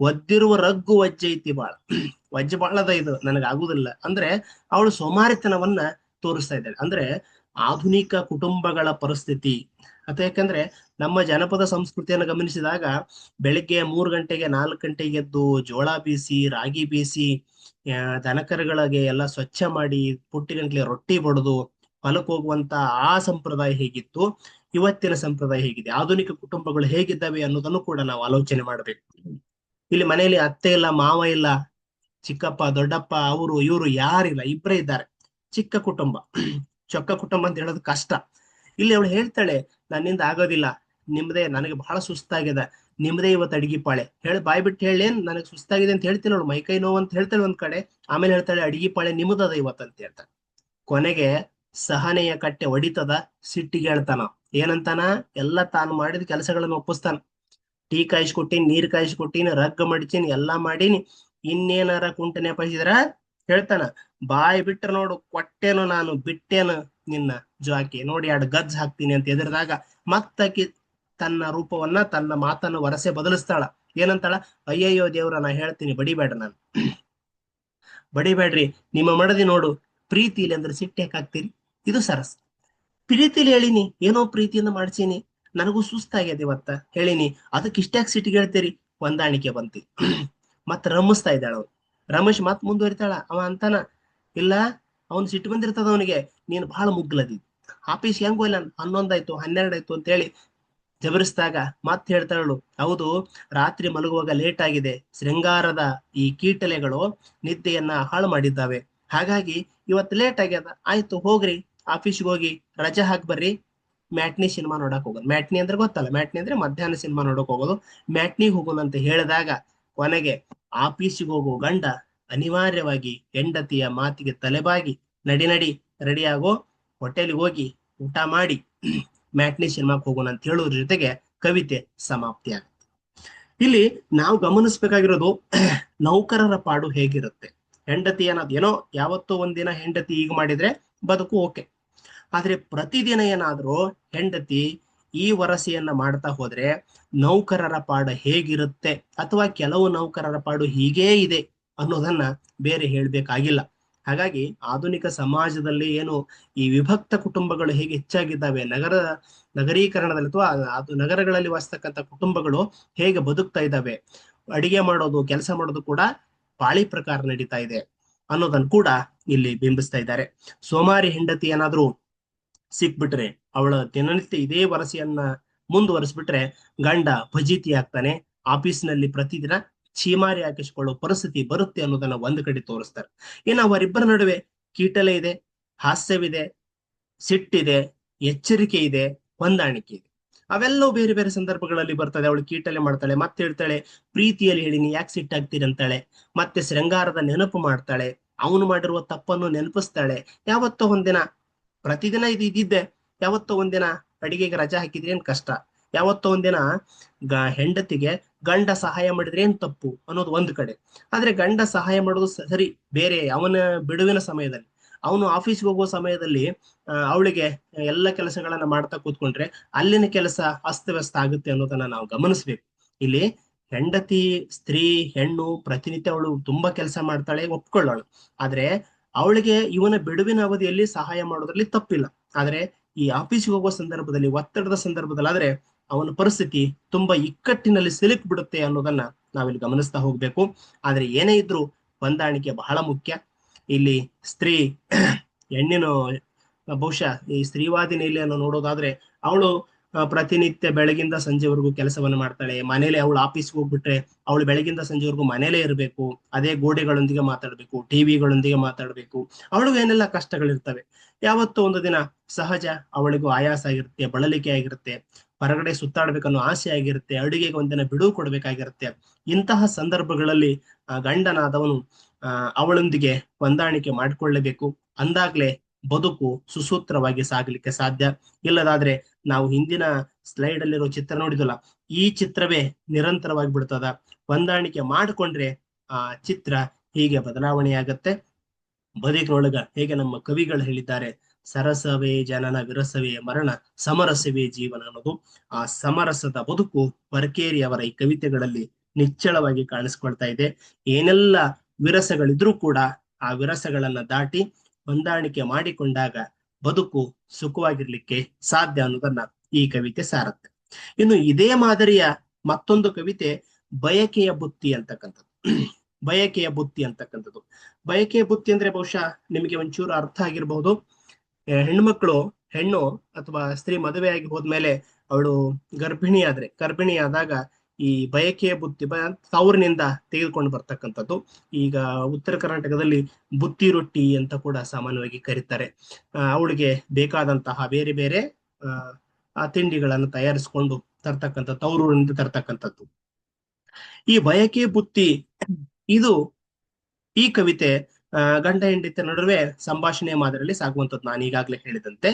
ಒದ್ದಿರುವ ರಗ್ಗು ವಜ್ಜ ಐತಿ ಬಾಳ. ವಜ್ಜ ಬಾಳದ ಇದು, ನನಗ ಆಗುದಿಲ್ಲ. ಅಂದ್ರೆ ಅವಳು ಸೋಮಾರಿತನವನ್ನ ತೋರಿಸ್ತಾ ಇದ್ದಾಳೆ. ಅಂದ್ರೆ ಆಧುನಿಕ ಕುಟುಂಬಗಳ ಪರಿಸ್ಥಿತಿ ಅಥವಾ ಯಾಕಂದ್ರೆ ನಮ್ಮ ಜನಪದ ಸಂಸ್ಕೃತಿಯನ್ನು ಗಮನಿಸಿದಾಗ ಬೆಳಿಗ್ಗೆ ಮೂರು ಗಂಟೆಗೆ ನಾಲ್ಕು ಗಂಟೆಗೆ ಎದ್ದು ಜೋಳ ಬೀಸಿ, ರಾಗಿ ಬೀಸಿ ದನಕರುಗಳಿಗೆ ಎಲ್ಲ ಸ್ವಚ್ಛ ಮಾಡಿ ಪುಟ್ಟಿ ಗಂಟ್ಲೆ ರೊಟ್ಟಿ ಬಡದು ಹೊಲಕ್ಕೆ ಹೋಗುವಂತ ಆ ಸಂಪ್ರದಾಯ ಹೇಗಿತ್ತು? ಇವತ್ತಿನ ಸಂಪ್ರದಾಯ ಹೇಗಿದೆ? ಆಧುನಿಕ ಕುಟುಂಬಗಳು ಹೇಗಿದ್ದಾವೆ ಅನ್ನೋದನ್ನು ಕೂಡ ನಾವು ಆಲೋಚನೆ ಮಾಡಬೇಕು. ಇಲ್ಲಿ ಮನೆಯಲ್ಲಿ ಅತ್ತೆ ಇಲ್ಲ, ಮಾವ ಇಲ್ಲ, ಚಿಕ್ಕಪ್ಪ, ದೊಡ್ಡಪ್ಪ, ಅವರು, ಇವರು ಯಾರಿಲ್ಲ ಇಬ್ಬರೇ ಇದ್ದಾರೆ. ಚಿಕ್ಕ ಕುಟುಂಬ. ಚೊಕ್ಕ ಕುಟುಂಬ ಅಂತ ಹೇಳೋದು ಕಷ್ಟ. ಇಲ್ಲಿ ಅವಳು ಹೇಳ್ತಾಳೆ ನನ್ನಿಂದ ಆಗೋದಿಲ್ಲ. ನಿಮ್ದೇ ನನಗೆ ಬಹಳ ಸುಸ್ತಾಗಿದೆ. ನಿಮ್ದೇ ಇವತ್ತು ಅಡಿಗೆ ಪಾಳೆ. ಹೇಳಿ, ಬಾಯ್ ಬಿಟ್ಟು ಹೇಳಿ ನನಗೆ ಸುಸ್ತಾಗಿದೆ ಅಂತ ಹೇಳ್ತೀನಿ ನೋಡು. ಮೈಕೈ ನೋವು ಅಂತ ಹೇಳ್ತಾಳೆ ಒಂದ್ ಕಡೆ. ಆಮೇಲೆ ಹೇಳ್ತಾಳೆ, ಅಡಿಗೆ ಪಾಳೆ ನಿಮ್ಮದದ ಇವತ್ತು ಅಂತ ಹೇಳ್ತಾಳೆ. ಕೊನೆಗೆ ಸಹನೆಯ ಕಟ್ಟೆ ಒಡಿತದ ಸಿಟ್ಟಿಗೆ ಹೇಳ್ತಾನ. ಏನಂತಾನ? ಎಲ್ಲ ತಾನು ಮಾಡಿದ ಕೆಲಸಗಳನ್ನು ಒಪ್ಪಿಸ್ತಾನ. ಟೀ ಕಾಯಿಸ್ಕೊಟ್ಟಿನಿ ನೀರ್ ಕಾಯಿಸ್ಕೊಟ್ಟಿನಿ ರಗ್ಗ ಮಡಿಚಿನಿ, ಎಲ್ಲಾ ಮಾಡೀನಿ. ಇನ್ನೇನಾರ ಕುಂಟನೆ ಪಡಿಸಿದ್ರ ಹೇಳ್ತಾನ. ಬಾಯಿ ಬಿಟ್ರ ನೋಡು, ಕೊಟ್ಟೇನು ನಾನು, ಬಿಟ್ಟೇನು. ನಿನ್ನ ಜಾಕಿ ನೋಡಿ ಎರಡು ಗಜ್ಜ ಹಾಕ್ತೀನಿ ಅಂತ ಎದುರಿದಾಗ ಮತ್ತಕಿ ತನ್ನ ರೂಪವನ್ನ ತನ್ನ ಮಾತನ್ನ ವರಸೆ ಬದಲಿಸ್ತಾಳ. ಏನಂತಾಳ? ಅಯ್ಯಯ್ಯೋ ದೇವ್ರ, ನಾ ಹೇಳ್ತೀನಿ ಬಡಿಬೇಡ ನಾನು. ಬಡಿಬೇಡ್ರಿ, ನಿಮ್ಮ ಮಡದಿ ನೋಡು ಪ್ರೀತಿಲಿ ಅಂದ್ರೆ ಸಿಟ್ಟೆ ಹಾಕ್ತೀರಿ? ಇದು ಸರಸ್. ಪ್ರೀತಿಲಿ ಹೇಳಿನಿ, ಏನೋ ಪ್ರೀತಿಯಿಂದ ಮಾಡ್ಸೀನಿ, ನನಗೂ ಸುಸ್ತಾಗ್ಯದ ಇವತ್ತ, ಹೇಳಿನಿ, ಅದಕ್ಕೆ ಇಷ್ಟ್ಯಾಕ್ ಸಿಟ್ಟಿಗೆ ಹೇಳ್ತೀರಿ? ಹೊಂದಾಣಿಕೆ ಬಂತಿ. ಮತ್ ರಮಿಸ್ತಾ ಇದ್ದಾಳ ರಮೇಶ್ ಮತ್ ಮುಂದುವರಿತಾಳ. ಅವ ಅಂತಾನ, ಇಲ್ಲ, ಅವನ್ ಸಿಟ್ಟು ಬಂದಿರ್ತದ ಅವನಿಗೆ. ನೀನು ಬಹಳ ಮುಗ್ಲದಿ. ಆಫೀಸ್ ಹೆಂಗೋ ಇಲ್ಲ, ಹನ್ನೊಂದಾಯ್ತು, ಹನ್ನೆರಡಾಯ್ತು ಅಂತ ಹೇಳಿ ಜಬರಿಸಿದಾಗ ಮತ್ತೆ ಹೇಳ್ತಾಳು ಹೌದು, ರಾತ್ರಿ ಮಲಗುವಾಗ ಲೇಟ್ ಆಗಿದೆ. ಶೃಂಗಾರದ ಈ ಕೀಟಲೆಗಳು ನಿದ್ದೆಯನ್ನ ಹಾಳು ಮಾಡಿದ್ದಾವೆ. ಹಾಗಾಗಿ ಇವತ್ತು ಲೇಟ್ ಆಗ್ಯದ. ಆಯ್ತು, ಹೋಗ್ರಿ. ಆಫೀಸ್ಗೆ ಹೋಗಿ ರಜಾ ಹಾಕಿ ಬರ್ರಿ. ಮ್ಯಾಟ್ನಿ ಸಿನಿಮಾ ನೋಡಕ್ ಹೋಗೋದು. ಮ್ಯಾಟ್ನಿ ಅಂದ್ರೆ ಗೊತ್ತಲ್ಲ. ಮ್ಯಾಟ್ನಿ ಅಂದ್ರೆ ಮಧ್ಯಾಹ್ನ ಸಿನಿಮಾ ನೋಡಕ್ ಹೋಗೋದು. ಮ್ಯಾಟ್ನಿ ಹೋಗೋಣ ಅಂತ ಹೇಳಿದಾಗ ಕೊನೆಗೆ ಆಫೀಸಿಗೆ ಹೋಗೋ ಗಂಡ ಅನಿವಾರ್ಯವಾಗಿ ಹೆಂಡತಿಯ ಮಾತಿಗೆ ತಲೆಬಾಗಿ, ನಡಿ ನಡಿ ರೆಡಿ ಆಗೋ ಹೋಟೆಲ್ಗೆ ಹೋಗಿ ಊಟ ಮಾಡಿ ಮ್ಯಾಟ್ನಿ ಸಿನಿಮಾಕ್ ಹೋಗೋಣ ಅಂತ ಹೇಳೋದ್ರ ಜೊತೆಗೆ ಕವಿತೆ ಸಮಾಪ್ತಿ ಆಗುತ್ತೆ. ಇಲ್ಲಿ ನಾವು ಗಮನಿಸ್ಬೇಕಾಗಿರೋದು ನೌಕರರ ಪಾಡು ಹೇಗಿರುತ್ತೆ? ಹೆಂಡತಿ ಏನಾದ್ರು ಏನೋ ಯಾವತ್ತೋ ಒಂದಿನ ಹೆಂಡತಿ ಈಗ ಮಾಡಿದ್ರೆ ಬದುಕು ಓಕೆ. ಆದ್ರೆ ಪ್ರತಿದಿನ ಏನಾದ್ರೂ ಹೆಂಡತಿ ಈ ವರಸೆಯನ್ನ ಮಾಡ್ತಾ ಹೋದ್ರೆ ನೌಕರರ ಪಾಡು ಹೇಗಿರುತ್ತೆ? ಅಥವಾ ಕೆಲವು ನೌಕರರ ಪಾಡು ಹೀಗೇ ಇದೆ ಅನ್ನೋದನ್ನ ಬೇರೆ ಹೇಳ್ಬೇಕಾಗಿಲ್ಲ. ಹಾಗಾಗಿ ಆಧುನಿಕ ಸಮಾಜದಲ್ಲಿ ಏನು ಈ ವಿಭಕ್ತ ಕುಟುಂಬಗಳು ಹೇಗೆ ಹೆಚ್ಚಾಗಿದ್ದಾವೆ, ನಗರ, ನಗರೀಕರಣದಲ್ಲಿ ಅಥವಾ ಅದು ನಗರಗಳಲ್ಲಿ ವಾಸಿಸ್ತಕ್ಕಂಥ ಕುಟುಂಬಗಳು ಹೇಗೆ ಬದುಕ್ತಾ ಇದ್ದಾವೆ, ಅಡಿಗೆ ಮಾಡೋದು, ಕೆಲಸ ಮಾಡೋದು ಕೂಡ ಪಾಳಿ ಪ್ರಕಾರ ನಡೀತಾ ಇದೆ ಅನ್ನೋದನ್ನ ಕೂಡ ಇಲ್ಲಿ ಬಿಂಬಿಸ್ತಾ ಇದ್ದಾರೆ. ಸೋಮಾರಿ ಹೆಂಡತಿ ಏನಾದ್ರೂ ಸಿಕ್ಬಿಟ್ರೆ, ಅವಳ ದಿನನಿತ್ಯ ಇದೇ ವರಸೆಯನ್ನ ಮುಂದುವರಿಸ್ಬಿಟ್ರೆ ಗಂಡ ಫಜೀತಿ ಆಗ್ತಾನೆ ಆಫೀಸ್ನಲ್ಲಿ ಪ್ರತಿದಿನ ಚೀಮಾರಿ ಹಾಕಿಸಿಕೊಳ್ಳುವ ಪರಿಸ್ಥಿತಿ ಬರುತ್ತೆ ಅನ್ನೋದನ್ನ ಒಂದ್ ಕಡೆ ತೋರಿಸ್ತಾರೆ. ಇನ್ನು ಅವರಿಬ್ಬರ ನಡುವೆ ಕೀಟಲೆ ಇದೆ, ಹಾಸ್ಯವಿದೆ, ಸಿಟ್ಟಿದೆ, ಎಚ್ಚರಿಕೆ ಇದೆ, ಹೊಂದಾಣಿಕೆ ಇದೆ. ಅವೆಲ್ಲವೂ ಬೇರೆ ಬೇರೆ ಸಂದರ್ಭಗಳಲ್ಲಿ ಬರ್ತದೆ. ಅವಳು ಕೀಟಲೆ ಮಾಡ್ತಾಳೆ, ಮತ್ತೆ ಹೇಳ್ತಾಳೆ, ಪ್ರೀತಿಯಲ್ಲಿ ಹೇಳಿ, ನೀ ಯಾಕೆ ಸಿಟ್ಟಾಗ್ತೀರಿ? ಅಂತಾಳೆ. ಮತ್ತೆ ಶೃಂಗಾರದ ನೆನಪು ಮಾಡ್ತಾಳೆ, ಅವನು ಮಾಡಿರುವ ತಪ್ಪನ್ನು ನೆನಪಿಸ್ತಾಳೆ. ಯಾವತ್ತೋ ಒಂದಿನ, ಪ್ರತಿದಿನ ಇದು ಇದ್ದಿದ್ದೆ, ಯಾವತ್ತೋ ಒಂದಿನ ಅಡಿಗೆಗೆ ರಜಾ ಹಾಕಿದ್ರೆ ಏನ್ ಕಷ್ಟ? ಯಾವತ್ತೋ ಒಂದಿನ ಗ ಹೆಂಡತಿಗೆ ಗಂಡ ಸಹಾಯ ಮಾಡಿದ್ರೆ ಏನ್ ತಪ್ಪು ಅನ್ನೋದು ಒಂದ್ ಕಡೆ. ಆದ್ರೆ ಗಂಡ ಸಹಾಯ ಮಾಡೋದು ಸರಿ, ಬೇರೆ ಅವನ ಬಿಡುವಿನ ಸಮಯದಲ್ಲಿ. ಅವನು ಆಫೀಸ್ಗೆ ಹೋಗುವ ಸಮಯದಲ್ಲಿ ಅವಳಿಗೆ ಎಲ್ಲ ಕೆಲಸಗಳನ್ನ ಮಾಡ್ತಾ ಕೂತ್ಕೊಂಡ್ರೆ ಅಲ್ಲಿನ ಕೆಲಸ ಅಸ್ತವ್ಯಸ್ತ ಆಗುತ್ತೆ ಅನ್ನೋದನ್ನ ನಾವು ಗಮನಿಸ್ಬೇಕು. ಇಲ್ಲಿ ಹೆಂಡತಿ, ಸ್ತ್ರೀ, ಹೆಣ್ಣು, ಪ್ರತಿನಿತ್ಯ ಅವಳು ತುಂಬಾ ಕೆಲಸ ಮಾಡ್ತಾಳೆ ಒಪ್ಕೊಳ್ಳೋಳು. ಆದ್ರೆ ಅವಳಿಗೆ ಇವನ ಬಿಡುವಿನ ಅವಧಿಯಲ್ಲಿ ಸಹಾಯ ಮಾಡೋದ್ರಲ್ಲಿ ತಪ್ಪಿಲ್ಲ. ಆದ್ರೆ ಈ ಆಫೀಸ್ಗೆ ಹೋಗುವ ಸಂದರ್ಭದಲ್ಲಿ, ಒತ್ತಡದ ಸಂದರ್ಭದಲ್ಲಿ ಆದ್ರೆ ಅವನ ಪರಿಸ್ಥಿತಿ ತುಂಬಾ ಇಕ್ಕಟ್ಟಿನಲ್ಲಿ ಸಿಲುಕ್ ಬಿಡುತ್ತೆ ಅನ್ನೋದನ್ನ ನಾವಿಲ್ಲಿ ಗಮನಿಸ್ತಾ ಹೋಗ್ಬೇಕು. ಆದ್ರೆ ಏನೇ ಇದ್ರೂ ಹೊಂದಾಣಿಕೆ ಬಹಳ ಮುಖ್ಯ. ಇಲ್ಲಿ ಸ್ತ್ರೀ ಹೆಣ್ಣಿನ, ಬಹುಶಃ ಈ ಸ್ತ್ರೀವಾದಿ ನೆಲೆಯನ್ನು ನೋಡೋದಾದ್ರೆ ಅವಳು ಪ್ರತಿನಿತ್ಯ ಬೆಳಗಿಂದ ಸಂಜೆವರೆಗೂ ಕೆಲಸವನ್ನು ಮಾಡ್ತಾಳೆ. ಮನೇಲಿ ಅವಳು ಆಫೀಸ್ಗೆ ಹೋಗ್ಬಿಟ್ರೆ ಅವಳು ಬೆಳಗಿಂದ ಸಂಜೆವರೆಗೂ ಮನೇಲೇ ಇರಬೇಕು. ಅದೇ ಗೋಡೆಗಳೊಂದಿಗೆ ಮಾತಾಡ್ಬೇಕು ಟಿವಿಗಳೊಂದಿಗೆ ಮಾತಾಡ್ಬೇಕು. ಅವಳಿಗೂ ಏನೆಲ್ಲ ಕಷ್ಟಗಳಿರ್ತವೆ. ಯಾವತ್ತೋ ಒಂದು ದಿನ ಸಹಜ ಅವಳಿಗೂ ಆಯಾಸ ಆಗಿರುತ್ತೆ, ಬಳಲಿಕೆ ಆಗಿರುತ್ತೆ. ಹೊರಗಡೆ ಸುತ್ತಾಡ್ಬೇಕನ್ನೋ ಆಸೆ ಆಗಿರುತ್ತೆ, ಅಡುಗೆಗೆ ಒಂದಿನ ಬಿಡುವು ಕೊಡ್ಬೇಕಾಗಿರುತ್ತೆ. ಇಂತಹ ಸಂದರ್ಭಗಳಲ್ಲಿ ಗಂಡನಾದವನು ಅವಳೊಂದಿಗೆ ಹೊಂದಾಣಿಕೆ ಮಾಡಿಕೊಳ್ಳಬೇಕು. ಅಂದಾಗ್ಲೇ ಬದುಕು ಸುಸೂತ್ರವಾಗಿ ಸಾಗಲಿಕ್ಕೆ ಸಾಧ್ಯ. ಇಲ್ಲದಾದ್ರೆ ನಾವು ಹಿಂದಿನ ಸ್ಲೈಡ್ ಅಲ್ಲಿರೋ ಚಿತ್ರ ನೋಡಿದಲ್ಲ ಈ ಚಿತ್ರವೇ ನಿರಂತರವಾಗಿ ಬಿಡ್ತದ. ಹೊಂದಾಣಿಕೆ ಮಾಡಿಕೊಂಡ್ರೆ ಆ ಚಿತ್ರ ಹೀಗೆ ಬದಲಾವಣೆಯಾಗತ್ತೆ. ಬದುಕಿನೊಳಗ ಹೇಗೆ ನಮ್ಮ ಕವಿಗಳು ಹೇಳಿದ್ದಾರೆ ಸರಸವೇ ಜನನ ವಿರಸವೇ ಮರಣ ಸಮರಸವೇ ಜೀವನ ಅನ್ನೋದು ಆ ಸಮರಸದ ಬದುಕು ವರ್ಕೇರಿ ಅವರ ಈ ಕವಿತೆಗಳಲ್ಲಿ ನಿಚ್ಚಳವಾಗಿ ಕಾಣಿಸ್ಕೊಳ್ತಾ ಇದೆ. ಏನೆಲ್ಲ ವಿರಸಗಳಿದ್ರೂ ಕೂಡ ಆ ವಿರಸಗಳನ್ನ ದಾಟಿ ಹೊಂದಾಣಿಕೆ ಮಾಡಿಕೊಂಡಾಗ ಬದುಕು ಸುಖವಾಗಿರ್ಲಿಕ್ಕೆ ಸಾಧ್ಯ ಅನ್ನೋದನ್ನ ಈ ಕವಿತೆ ಸಾರತ್ತೆ. ಇನ್ನು ಇದೇ ಮಾದರಿಯ ಮತ್ತೊಂದು ಕವಿತೆ ಬಯಕೆಯ ಬುತ್ತಿ ಅಂತಕ್ಕಂಥದ್ದು. ಬಯಕೆಯ ಬುತ್ತಿ ಅಂತಕ್ಕಂಥದ್ದು. ಬಯಕೆಯ ಬುತ್ತಿ ಅಂದ್ರೆ ಬಹುಶಃ ನಿಮಗೆ ಒಂಚೂರು ಅರ್ಥ ಆಗಿರಬಹುದು ಹೆಣ್ಮಕ್ಳು ಹೆಣ್ಣು ಅಥವಾ ಸ್ತ್ರೀ ಮದುವೆಯಾಗಿ ಹೋದ್ಮೇಲೆ ಅವಳು ಗರ್ಭಿಣಿ ಆದ್ರೆ ಗರ್ಭಿಣಿ ಆದಾಗ ಈ ಬಯಕೆಯ ಬುತ್ತಿ ತವರಿನಿಂದ ತೆಗೆದುಕೊಂಡು ಬರ್ತಕ್ಕಂಥದ್ದು. ಈಗ ಉತ್ತರ ಕರ್ನಾಟಕದಲ್ಲಿ ಬುತ್ತಿ ರೊಟ್ಟಿ ಅಂತ ಕೂಡ ಸಾಮಾನ್ಯವಾಗಿ ಕರೀತಾರೆ. ಅವಳಿಗೆ ಬೇಕಾದಂತಹ ಬೇರೆ ಬೇರೆ, ಆ ತಿಂಡಿಗಳನ್ನು ತಯಾರಿಸಿಕೊಂಡು ತರ್ತಕ್ಕಂಥ ತವರೂರಿನಿಂದ ತರ್ತಕ್ಕಂಥದ್ದು. ಈ ಬಯಕೆ ಬುತ್ತಿ, ಇದು ಈ ಕವಿತೆ ಗಂಡ ಹೆಂಡತಿ ನಡುವೆ ಸಂಭಾಷಣೆ ಮಾದರಿಯಲ್ಲಿ ಸಾಗುವಂಥದ್ದು ನಾನು ಈಗಾಗಲೇ ಹೇಳಿದಂತೆ.